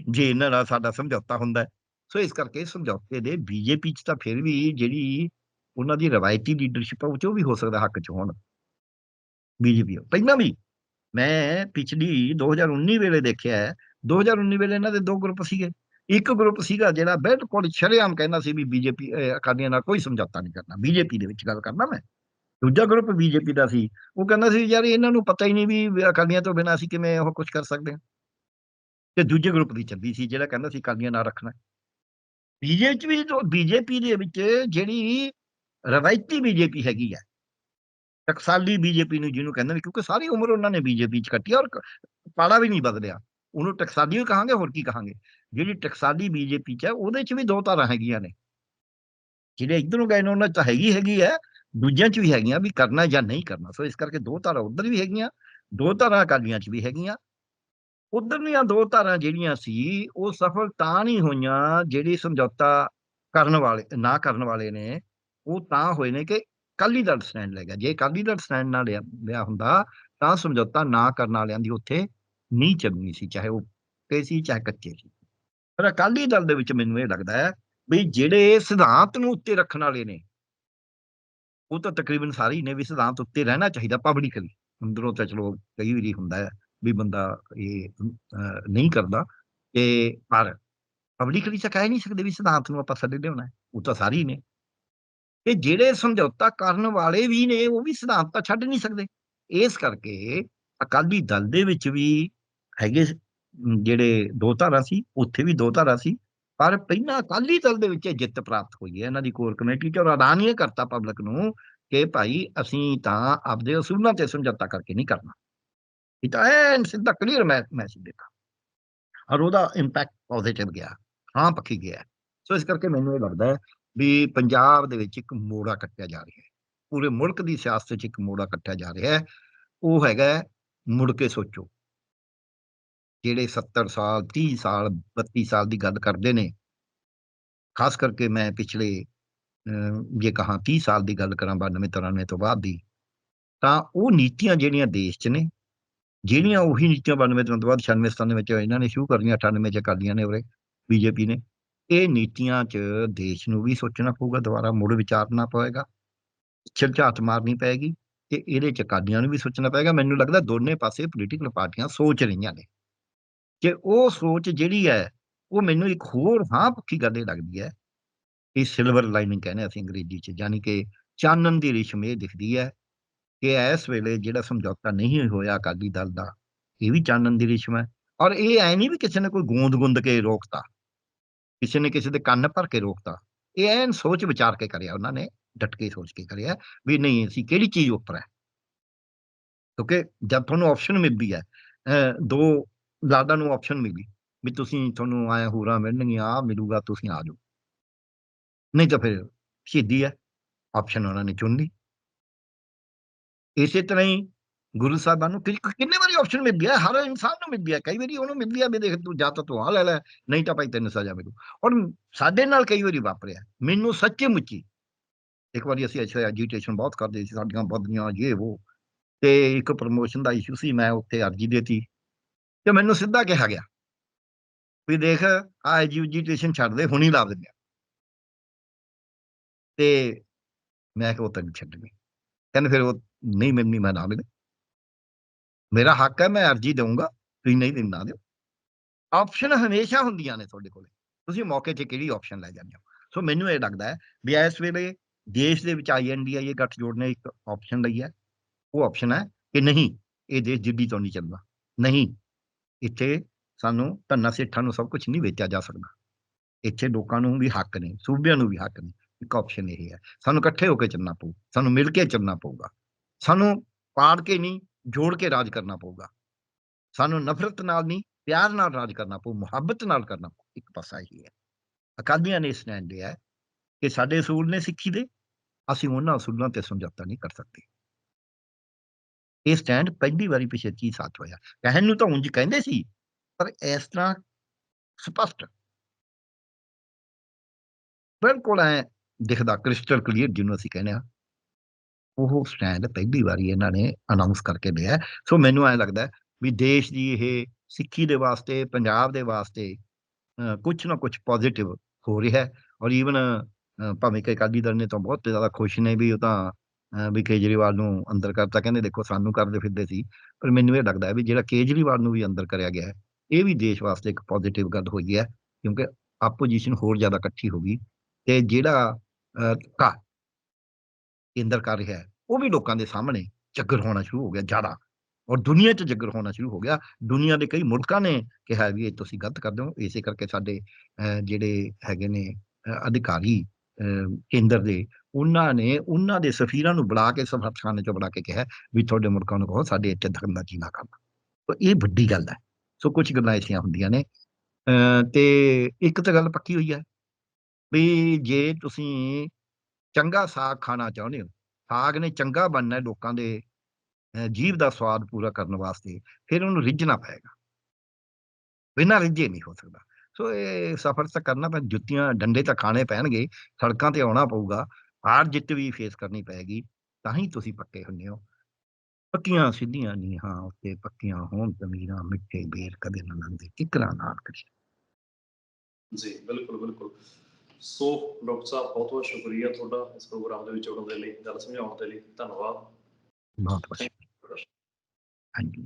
ਜੇ ਇਹਨਾਂ ਨਾਲ ਸਾਡਾ ਸਮਝੌਤਾ ਹੁੰਦਾ ਸੋ ਇਸ ਕਰਕੇ ਸਮਝੌਤੇ ਦੇ ਬੀਜੇਪੀ 'ਚ ਤਾਂ ਫਿਰ ਵੀ ਜਿਹੜੀ ਉਹਨਾਂ ਦੀ ਰਵਾਇਤੀ ਲੀਡਰਸ਼ਿਪ ਆ ਉਹ 'ਚ ਉਹ ਵੀ ਹੋ ਸਕਦਾ ਹੱਕ 'ਚ ਹੋਣ। ਬੀਜੇਪੀ ਪਹਿਲਾਂ ਵੀ ਮੈਂ ਪਿਛਲੀ 2019 ਵੇਲੇ ਦੇਖਿਆ ਹੈ 2019 ਵੇਲੇ ਇਹਨਾਂ ਦੇ ਦੋ ਗਰੁੱਪ ਸੀਗੇ। ਇੱਕ ਗਰੁੱਪ ਸੀਗਾ ਜਿਹੜਾ ਬਿਲਕੁਲ ਸ਼ਰੇਆਮ ਕਹਿੰਦਾ ਸੀ ਵੀ ਬੀਜੇਪੀ ਅ, ਅਕਾਲੀਆਂ ਨਾਲ ਕੋਈ ਸਮਝੌਤਾ ਨਹੀਂ ਕਰਨਾ। ਬੀਜੇਪੀ ਦੇ ਵਿੱਚ ਗੱਲ ਕਰਨਾ ਮੈਂ। ਦੂਜਾ ਗਰੁੱਪ ਬੀਜੇਪੀ ਦਾ ਸੀ। ਉਹ ਕਹਿੰਦਾ ਸੀ, ਯਾਰ ਇਹਨਾਂ ਨੂੰ ਪਤਾ ਹੀ ਨਹੀਂ ਵੀ ਅਕਾਲੀਆਂ ਤੋਂ ਬਿਨਾਂ ਅਸੀਂ ਕਿਵੇਂ ਉਹ ਕੁਝ ਕਰ ਸਕਦੇ ਹਾਂ। ਤੇ ਦੂਜੇ ਗਰੁੱਪ ਦੀ ਚੱਲੀ ਸੀ, ਜਿਹੜਾ ਕਹਿੰਦਾ ਸੀ ਅਕਾਲੀਆਂ ਨਾਲ ਰੱਖਣਾ। ਬੀਜੇਪੀ 'ਚ ਵੀ ਜੋ ਬੀਜੇਪੀ ਦੇ ਵਿੱਚ ਜਿਹੜੀ ਰਵਾਇਤੀ ਬੀਜੇਪੀ ਹੈਗੀ ਹੈ। ਟਕਸਾਲੀ ਬੀਜੇਪੀ ਨੂੰ ਜਿਹਨੂੰ ਕਹਿੰਦੇ ਨੇ, ਕਿਉਂਕਿ ਸਾਰੀ ਉਮਰ ਉਹਨਾਂ ਨੇ ਬੀਜੇਪੀ 'ਚ ਕੱਟੀ ਔਰ ਪਾੜਾ ਵੀ ਨਹੀਂ ਬਦਲਿਆ। ਉਹਨੂੰ ਟਕਸਾਲੀ ਵੀ ਕਹਾਂਗੇ, ਹੋਰ ਕੀ ਕਹਾਂਗੇ। ਜਿਹੜੀ ਟਕਸਾਲੀ ਬੀਜੇਪੀ 'ਚ ਹੈ ਉਹਦੇ 'ਚ ਵੀ ਦੋ ਧਾਰਾਂ ਹੈਗੀਆਂ ਨੇ। ਜਿਹੜੇ ਇੱਧਰੋਂ ਗਏ ਨੇ, ਉਹਨਾਂ 'ਚ ਤਾਂ ਹੈਗੀ ਹੈਗੀ ਹੈ। ਦੂਜਿਆਂ 'ਚ ਵੀ ਹੈਗੀਆਂ ਵੀ ਕਰਨਾ ਜਾਂ ਨਹੀਂ ਕਰਨਾ। ਸੋ ਇਸ ਕਰਕੇ ਦੋ ਧਾਰਾ ਉੱਧਰ ਵੀ ਹੈਗੀਆਂ। ਦੋ ਧਾਰਾਂ ਅਕਾਲੀਆਂ 'ਚ ਵੀ ਹੈਗੀਆਂ। ਉੱਧਰਲੀਆਂ 2 ਧਾਰਾਂ ਜਿਹੜੀਆਂ ਸੀ, ਉਹ ਸਫਲ ਤਾਂ ਨਹੀਂ ਹੋਈਆਂ ਜਿਹੜੀ ਸਮਝੌਤਾ ਕਰਨ ਵਾਲੇ, ਨਾ ਕਰਨ ਵਾਲੇ ਨੇ ਉਹ ਤਾਂ ਹੋਏ ਨੇ ਕਿ ਅਕਾਲੀ ਦਲ ਸਟੈਂਡ ਲੈ ਗਿਆ। ਜੇ ਅਕਾਲੀ ਦਲ ਸਟੈਂਡ ਨਾ ਲਿਆ ਲਿਆ ਹੁੰਦਾ, ਤਾਂ ਸਮਝੌਤਾ ਨਾ ਕਰਨ ਵਾਲਿਆਂ ਦੀ ਉੱਥੇ ਨਹੀਂ ਚੱਲਣੀ ਸੀ, ਚਾਹੇ ਉਹ ਪੱਕੇ ਸੀ, ਚਾਹੇ ਕੱਚੇ ਸੀ। ਪਰ ਅਕਾਲੀ ਦਲ ਦੇ ਵਿੱਚ ਮੈਨੂੰ ਇਹ ਲੱਗਦਾ ਹੈ ਵੀ ਜਿਹੜੇ ਸਿਧਾਂਤ ਨੂੰ ਉੱਤੇ ਰੱਖਣ ਵਾਲੇ ਨੇ ਉਹ ਤਾਂ ਤਕਰੀਬਨ ਸਾਰੇ ਹੀ ਨੇ ਵੀ ਸਿਧਾਂਤ ਉੱਤੇ ਰਹਿਣਾ ਚਾਹੀਦਾ ਪਬਲਿਕਲੀ। ਅੰਦਰੋਂ ਤਾਂ ਚਲੋ ਕਈ ਵਾਰੀ ਹੁੰਦਾ ਹੈ ਵੀ ਬੰਦਾ ਇਹ ਨਹੀਂ ਕਰਦਾ ਤੇ ਪਰ ਪਬਲਿਕਲੀ ਤਾਂ ਕਹਿ ਨਹੀਂ ਸਕਦੇ ਵੀ ਸਿਧਾਂਤ ਨੂੰ ਆਪਾਂ ਛੱਡ ਲਿਆਉਣਾ ਉਹ ਤਾਂ ਸਾਰੇ ਹੀ ਨੇ। ਤੇ ਜਿਹੜੇ ਸਮਝੌਤਾ ਕਰਨ ਵਾਲੇ ਵੀ ਨੇ, ਉਹ ਵੀ ਸਿਧਾਂਤ ਤਾਂ ਛੱਡ ਨਹੀਂ ਸਕਦੇ। ਇਸ ਕਰਕੇ ਅਕਾਲੀ ਦਲ ਦੇ ਵਿੱਚ ਵੀ ਹੈਗੇ ਜਿਹੜੇ ਦੋ ਧਾਰਾ ਸੀ, ਉੱਥੇ ਵੀ ਦੋ ਧਾਰਾ ਸੀ। ਪਰ ਪਹਿਲਾਂ ਅਕਾਲੀ ਦਲ ਦੇ ਵਿੱਚ ਇਹ ਜਿੱਤ ਪ੍ਰਾਪਤ ਹੋਈ ਹੈ, ਇਹਨਾਂ ਦੀ ਕੋਰ ਕਮੇਟੀ 'ਚ, ਔਰ ਐਲਾਨ ਇਹ ਕਰਤਾ ਪਬਲਿਕ ਨੂੰ ਕਿ ਭਾਈ ਅਸੀਂ ਤਾਂ ਆਪਦੇ ਅਸੂਲਾਂ ਤੇ ਸਮਝੌਤਾ ਕਰਕੇ ਨਹੀਂ ਕਰਨਾ। ਇਹ ਤਾਂ ਐਨ ਸਿੱਧਾ ਕਲੀਅਰ ਮੈ ਮੈਸੇਜ ਦਿੱਤਾ। ਔਰ ਉਹਦਾ ਇੰਪੈਕਟ ਪੋਜ਼ਿਟਿਵ ਗਿਆ। ਹਾਂ ਪੱਖੀ ਗਿਆ। ਸੋ ਇਸ ਕਰਕੇ ਮੈਨੂੰ ਇਹ ਲੱਗਦਾ ਹੈ ਵੀ ਪੰਜਾਬ ਦੇ ਵਿੱਚ ਇੱਕ ਮੋੜਾ ਕੱਟਿਆ ਜਾ ਰਿਹਾ ਹੈ। ਪੂਰੇ ਮੁਲਕ ਦੀ ਸਿਆਸਤ 'ਚ ਇੱਕ ਮੋੜਾ ਕੱਟਿਆ ਜਾ ਰਿਹਾ ਹੈ। ਉਹ ਹੈਗਾ ਮੁੜ ਕੇ ਸੋਚੋ। ਜਿਹੜੇ 70 ਸਾਲ, 30 ਸਾਲ, 32 ਸਾਲ ਦੀ ਗੱਲ ਕਰਦੇ ਨੇ। ਖਾਸ ਕਰਕੇ ਮੈਂ ਪਿਛਲੇ ਜੇ ਕਹਾਂ 30 ਸਾਲ ਦੀ ਗੱਲ ਕਰਾਂ 92-93 ਤੋਂ ਬਾਅਦ ਦੀ ਤਾਂ ਉਹ ਨੀਤੀਆਂ ਜਿਹੜੀਆਂ ਦੇਸ਼ 'ਚ ਨੇ ਜਿਹੜੀਆਂ ਉਹੀ ਨੀਤੀਆਂ 92 ਤੋਂ ਬਾਅਦ 96-97 ਵਿੱਚ ਇਹਨਾਂ ਨੇ ਸ਼ੁਰੂ ਕਰਨੀਆਂ 98 'ਚ ਅਕਾਲੀਆਂ ਨੇ ਉਰੇ ਬੀਜੇਪੀ ਨੇ। ਇਹ ਨੀਤੀਆਂ 'ਚ ਦੇਸ਼ ਨੂੰ ਵੀ ਸੋਚਣਾ ਪਊਗਾ ਦੁਬਾਰਾ ਮੁੜ ਵਿਚਾਰਨਾ ਪਵੇਗਾ ਝਾਤ ਮਾਰਨੀ ਪਏਗੀ ਤੇ ਇਹਦੇ 'ਚ ਅਕਾਲੀਆਂ ਨੂੰ ਵੀ ਸੋਚਣਾ ਪਏਗਾ। ਮੈਨੂੰ ਲੱਗਦਾ ਦੋਨੇ ਪਾਸੇ ਪੋਲੀਟੀਕਲ ਪਾਰਟੀਆਂ ਸੋਚ ਰਹੀਆਂ ਨੇ। ਕਿ ਉਹ ਸੋਚ ਜਿਹੜੀ ਹੈ, ਉਹ ਮੈਨੂੰ ਇੱਕ ਹੋਰ ਹਾਂ ਪੱਖੀ ਗੱਲ ਇਹ ਲੱਗਦੀ ਹੈ। ਇਹ ਸਿਲਵਰ ਲਾਈਨਿੰਗ ਕਹਿੰਦੇ ਅਸੀਂ ਅੰਗਰੇਜ਼ੀ 'ਚ ਯਾਨੀ ਕਿ ਚਾਨਣ ਦੀ ਰਿਸ਼ਮ ਇਹ ਦਿਖਦੀ ਹੈ ਕਿ ਇਸ ਵੇਲੇ ਜਿਹੜਾ ਸਮਝੌਤਾ ਨਹੀਂ ਹੋਇਆ ਅਕਾਲੀ ਦਲ ਦਾ, ਇਹ ਵੀ ਚਾਨਣ ਦੀ ਰਿਸ਼ਮ ਹੈ। ਔਰ ਇਹ ਐ ਨਹੀਂ ਵੀ ਕਿਸੇ ਨੇ ਕੋਈ ਗੂੰਦ ਗੁੰਦ ਕੇ ਰੋਕਤਾ, ਕਿਸੇ ਨੇ ਕਿਸੇ ਦੇ ਕੰਨ ਭਰ ਕੇ ਰੋਕਤਾ। ਇਹ ਐਨ ਸੋਚ ਵਿਚਾਰ ਕੇ ਕਰਿਆ ਉਹਨਾਂ ਨੇ ਡਟ ਕੇ ਸੋਚ ਕੇ ਕਰਿਆ ਵੀ ਨਹੀਂ, ਅਸੀਂ ਕਿਹੜੀ ਚੀਜ਼ ਉੱਪਰ ਹੈ? ਕਿਉਂਕਿ ਜਦ ਤੁਹਾਨੂੰ ਆਪਸ਼ਨ ਮਿਲਦੀ ਹੈ ਦੋ ਲਾਡਾ ਨੂੰ ਆਪਸ਼ਨ ਮਿਲੀ ਵੀ ਤੁਸੀਂ ਤੁਹਾਨੂੰ ਆਇਆ ਹੋਰਾਂ ਮਿਲਣਗੀਆਂ ਆ ਮਿਲੂਗਾ, ਤੁਸੀਂ ਆ ਜਾਓ। ਨਹੀਂ ਤਾਂ ਫਿਰ ਸ਼ਹੀਦੀ ਹੈ ਆਪਸ਼ਨ ਉਹਨਾਂ ਨੇ ਚੁਣ ਲਈ। ਇਸੇ ਤਰ੍ਹਾਂ ਹੀ ਗੁਰੂ ਸਾਹਿਬਾਨ ਨੂੰ ਕਿ- ਕਿੰਨੇ ਵਾਰੀ ਆਪਸ਼ਨ ਮਿਲਦੀ ਹੈ ਹਰ ਇਨਸਾਨ ਨੂੰ ਮਿਲਦੀ ਹੈ ਕਈ ਵਾਰੀ ਉਹਨੂੰ ਮਿਲਦੀ ਹੈ ਵੀ ਦੇਖ ਤੂੰ ਜਾਂ ਤਾਂ ਤੂੰ ਆ ਲੈ ਲੈ, ਨਹੀਂ ਤਾਂ ਭਾਈ ਤੈਨੂੰ ਸਜ਼ਾ ਮਿਲੂ। ਔਰ ਸਾਡੇ ਨਾਲ ਕਈ ਵਾਰੀ ਵਾਪਰਿਆ, ਮੈਨੂੰ ਸੱਚੇ ਮੁੱਚੀ। ਇੱਕ ਵਾਰੀ ਅਸੀਂ ਅੱਛਾ ਐਜੀਟੇਸ਼ਨ ਬਹੁਤ ਕਰਦੇ ਸੀ, ਸਾਡੀਆਂ ਬਦਲੀਆਂ ਇਹ ਉਹ ਤੇ ਇੱਕ ਪ੍ਰਮੋਸ਼ਨ ਦਾ ਇਸ਼ੂ ਸੀ, ਮੈਂ ਉੱਥੇ ਅਰਜੀ ਦੇਤੀ। ਤੇ ਮੈਨੂੰ ਸਿੱਧਾ ਕਿਹਾ ਗਿਆ ਵੀ ਦੇਖ ਆ ਐਜੀਟੇਸ਼ਨ ਛੱਡ ਦੇ ਹੁਣੀ ਲਾ ਦਿੰਦੇ ਆ। ਤੇ ਮੈਂ ਕਿਹਾ ਉਹ ਤੈਨੂੰ ਛੱਡਣੀ ਕਹਿੰਦੇ ਫਿਰ ਉਹ ਨਹੀਂ ਮਿਲਣੀ ਮੈਂ ਨਾ ਮਿਲੇ ਮੇਰਾ ਹੱਕ ਹੈ, ਮੈਂ ਅਰਜੀ ਦਊਂਗਾ, ਤੁਸੀਂ ਨਹੀਂ ਦਿੰਦਾ ਦਿਓ। ਆਪਸ਼ਨ ਹਮੇਸ਼ਾ ਹੁੰਦੀਆਂ ਨੇ ਤੁਹਾਡੇ ਕੋਲੇ। ਤੁਸੀਂ ਮੌਕੇ ਤੇ ਕਿਹੜੀ ਆਪਸ਼ਨ ਲੈ ਜਾਂਦੇ ਹੋ? ਸੋ ਮੈਨੂੰ ਇਹ ਲੱਗਦਾ ਹੈ ਵੀ ਇਸ ਵੇਲੇ ਦੇਸ਼ ਦੇ ਵਿੱਚ ਆਈਐਨਡੀਆਈ ਗੱਠਜੋੜ ਨੇ ਇੱਕ ਆਪਸ਼ਨ ਲਈ ਹੈ। ਉਹ ਆਪਸ਼ਨ ਹੈ ਕਿ ਨਹੀਂ, ਇਹ ਦੇਸ਼ ਜਿੱਦੀ ਤੋਂ ਨਹੀਂ ਚੱਲਦਾ ਨਹੀਂ। ਇੱਥੇ ਸਾਨੂੰ ਧੰਨਾ ਸੇਠਾਂ ਨੂੰ ਸਭ ਕੁਝ ਨਹੀਂ ਵੇਚਿਆ ਜਾ ਸਕਦਾ। ਇੱਥੇ ਲੋਕਾਂ ਨੂੰ ਵੀ ਹੱਕ ਨੇ, ਸੂਬਿਆਂ ਨੂੰ ਵੀ ਹੱਕ ਨੇ। ਇੱਕ ਆਪਸ਼ਨ ਇਹ ਹੈ, ਸਾਨੂੰ ਇਕੱਠੇ ਹੋ ਕੇ ਚੱਲਣਾ ਪਊ, ਸਾਨੂੰ ਮਿਲ ਕੇ ਚੱਲਣਾ ਪਊਗਾ। ਸਾਨੂੰ ਪਾੜ ਕੇ ਨਹੀਂ, ਜੋੜ ਕੇ ਰਾਜ ਕਰਨਾ ਪਊਗਾ। ਸਾਨੂੰ ਨਫ਼ਰਤ ਨਾਲ ਨਹੀਂ, ਪਿਆਰ ਨਾਲ ਰਾਜ ਕਰਨਾ ਪਊ, ਮੁਹੱਬਤ ਨਾਲ ਕਰਨਾ ਪਊ, ਇੱਕ ਪਾਸਾ ਹੀ ਹੈ। ਅਕਾਲੀਆਂ ਨੇ ਸਟੈਂਡ ਲਿਆ ਕਿ ਸਾਡੇ ਅਸੂਲ ਨੇ ਸਿੱਖੀ ਦੇ, ਅਸੀਂ ਉਹਨਾਂ ਅਸੂਲਾਂ ਤੇ ਸਮਝੌਤਾ ਨਹੀਂ ਕਰ ਸਕਦੇ। ਇਹ ਸਟੈਂਡ ਪਹਿਲੀ ਵਾਰੀ ਪਿਛੇ ਕੀ ਸਾਥ ਹੋਇਆ। ਕਹਿਣ ਨੂੰ ਤਾਂ ਉਂਝ ਕਹਿੰਦੇ ਸੀ, ਪਰ ਇਸ ਤਰ੍ਹਾਂ ਸਪਸ਼ਟ। ਬਿਲਕੁਲ ਐ ਦਿਖਦਾ ਕ੍ਰਿਸਟਲ ਕਲੀਅਰ ਜਿਹਨੂੰ ਅਸੀਂ ਕਹਿੰਦੇ ਆ ਉਹ ਸਟੈਂਡ ਪਹਿਲੀ ਵਾਰੀ ਇਹਨਾਂ ਨੇ ਅਨਾਉਂਸ ਕਰਕੇ ਲਿਆ ਸੋ ਮੈਨੂੰ ਐ ਲੱਗਦਾ ਵੀ ਦੇਸ਼ ਦੀ ਇਹ ਸਿੱਖੀ ਦੇ ਵਾਸਤੇ, ਪੰਜਾਬ ਦੇ ਵਾਸਤੇ ਕੁਝ ਨਾ ਕੁਝ ਪੋਜ਼ਿਟਿਵ ਹੋ ਰਿਹਾ ਹੈ। ਔਰ ਈਵਨ ਭਾਵੇਂ ਕਿ ਅਕਾਲੀ ਦਲ ਨੇ ਤਾਂ ਬਹੁਤ ਜ਼ਿਆਦਾ ਖੁਸ਼ ਨੇ ਵੀ ਉਹ ਤਾਂ ਵੀ ਕੇਜਰੀਵਾਲ ਨੂੰ ਅੰਦਰ ਕਰਤਾ, ਕਹਿੰਦੇ ਦੇਖੋ ਸਾਨੂੰ ਕਰਦੇ ਫਿਰਦੇ ਸੀ, ਪਰ ਮੈਨੂੰ ਇਹ ਲੱਗਦਾ ਹੈ ਵੀ ਜਿਹੜਾ ਕੇਜਰੀਵਾਲ ਨੂੰ ਵੀ ਅੰਦਰ ਕਰਿਆ ਗਿਆ ਹੈ, ਇਹ ਵੀ ਦੇਸ਼ ਵਾਸਤੇ ਇੱਕ ਪੋਜ਼ਿਟਿਵ ਗੱਲ ਹੋਈ ਹੈ, ਕਿਉਂਕਿ ਆਪੋਜੀਸ਼ਨ ਹੋਰ ਜ਼ਿਆਦਾ ਇਕੱਠੀ ਹੋ ਗਈ ਤੇ ਜਿਹੜਾ ਕਾ ਕੇਂਦਰ ਕਰ ਰਿਹਾ ਹੈ, ਉਹ ਵੀ ਲੋਕਾਂ ਦੇ ਸਾਹਮਣੇ ਜੱਗਰ ਹੋਣਾ ਸ਼ੁਰੂ ਹੋ ਗਿਆ ਜ਼ਿਆਦਾ ਔਰ ਦੁਨੀਆ 'ਚ ਜੱਗਰ ਹੋਣਾ ਸ਼ੁਰੂ ਹੋ ਗਿਆ, ਦੁਨੀਆ ਦੇ ਕਈ ਮੁਲਕਾਂ ਨੇ ਕਿਹਾ ਵੀ ਇਹ ਤੁਸੀਂ ਗਲਤ ਕਰਦੇ ਹੋ, ਇਸੇ ਕਰਕੇ ਸਾਡੇ ਜਿਹੜੇ ਹੈਗੇ ਨੇ, ਅਧਿਕਾਰੀ ਕੇਂਦਰ ਦੇ, ਉਹਨਾਂ ਨੇ, ਉਹਨਾਂ ਦੇ ਸਫੀਰਾਂ ਨੂੰ ਬੁਲਾ ਕੇ ਸਫਾਰਤਖਾਨੇ 'ਚ ਬੁਲਾ ਕੇ ਕਿਹਾ ਵੀ ਤੁਹਾਡੇ ਮੁਲਕਾਂ ਨੂੰ ਕਹੋ, ਸਾਡੇ ਇੱਥੇ ਦਖਲਅੰਦਾਜ਼ੀ ਨਾ ਕਰਨਾ ਤਾਂ ਇਹ ਵੱਡੀ ਗੱਲ ਹੈ। ਸੋ ਕੁਝ ਗੱਲਾਂ ਐਸੀਆਂ ਹੁੰਦੀਆਂ ਨੇ। ਤੇ ਇੱਕ ਤਾਂ ਗੱਲ ਪੱਕੀ ਹੋਈ ਹੈ ਵੀ ਜੇ ਤੁਸੀਂ ਚੰਗਾ ਸਾਗ ਖਾਣਾ ਚਾਹੁੰਦੇ ਹੋ, ਸਾਗ ਨੇ ਚੰਗਾ ਬਣਨਾ ਲੋਕਾਂ ਦੇ ਜੀਵ ਦਾ ਸਵਾਦ ਪੂਰਾ ਕਰਨ ਵਾਸਤੇ, ਫਿਰ ਉਹਨੂੰ ਰਿੱਝਣਾ ਪਏਗਾ। ਬਿਨਾਂ ਰਿੱਝੇ ਨਹੀਂ ਹੋ ਸਕਦਾ। ਸੋ ਇਹ ਸਫ਼ਰ ਤਾਂ ਕਰਨਾ ਪੈ ਜੁੱਤੀਆਂ ਡੰਡੇ ਤਾਂ ਖਾਣੇ ਪੈਣਗੇ ਸੜਕਾਂ ਤੇ ਆਉਣਾ ਪਊਗਾ ਹਾਰ ਜਿੱਤ ਵੀ ਫੇਸ ਕਰਨੀ ਪਏਗੀ ਤਾਂ ਹੀ ਤੁਸੀਂ ਪੱਕੇ ਹੁੰਦੇ ਹੋ। ਪੱਕੀਆਂ ਸਿੱਧੀਆਂ ਨਹੀਂ ਹਾਂ ਉੱਤੇ ਪੱਕੀਆਂ ਹੋਣ ਜ਼ਮੀਰਾਂ ਮਿੱਠੇ ਬੇਰ ਕਦੇ ਨਾ ਲੰਦੇ ਕਿਕਰਾਂ ਨਾਲ ਕਰੀ ਜੀ ਬਿਲਕੁਲ ਬਿਲਕੁਲ। ਸੋ ਡਾਕਟਰ ਸਾਹਿਬ ਬਹੁਤ ਬਹੁਤ ਸ਼ੁਕਰੀਆ ਤੁਹਾਡਾ ਇਸ ਪ੍ਰੋਗਰਾਮ ਦੇ ਵਿੱਚ ਜੁੜਨ ਦੇ ਲਈ ਗੱਲ ਸਮਝਾਉਣ ਦੇ ਲਈ ਧੰਨਵਾਦ। ਬਹੁਤ ਬਹੁਤ ਹਾਂਜੀ।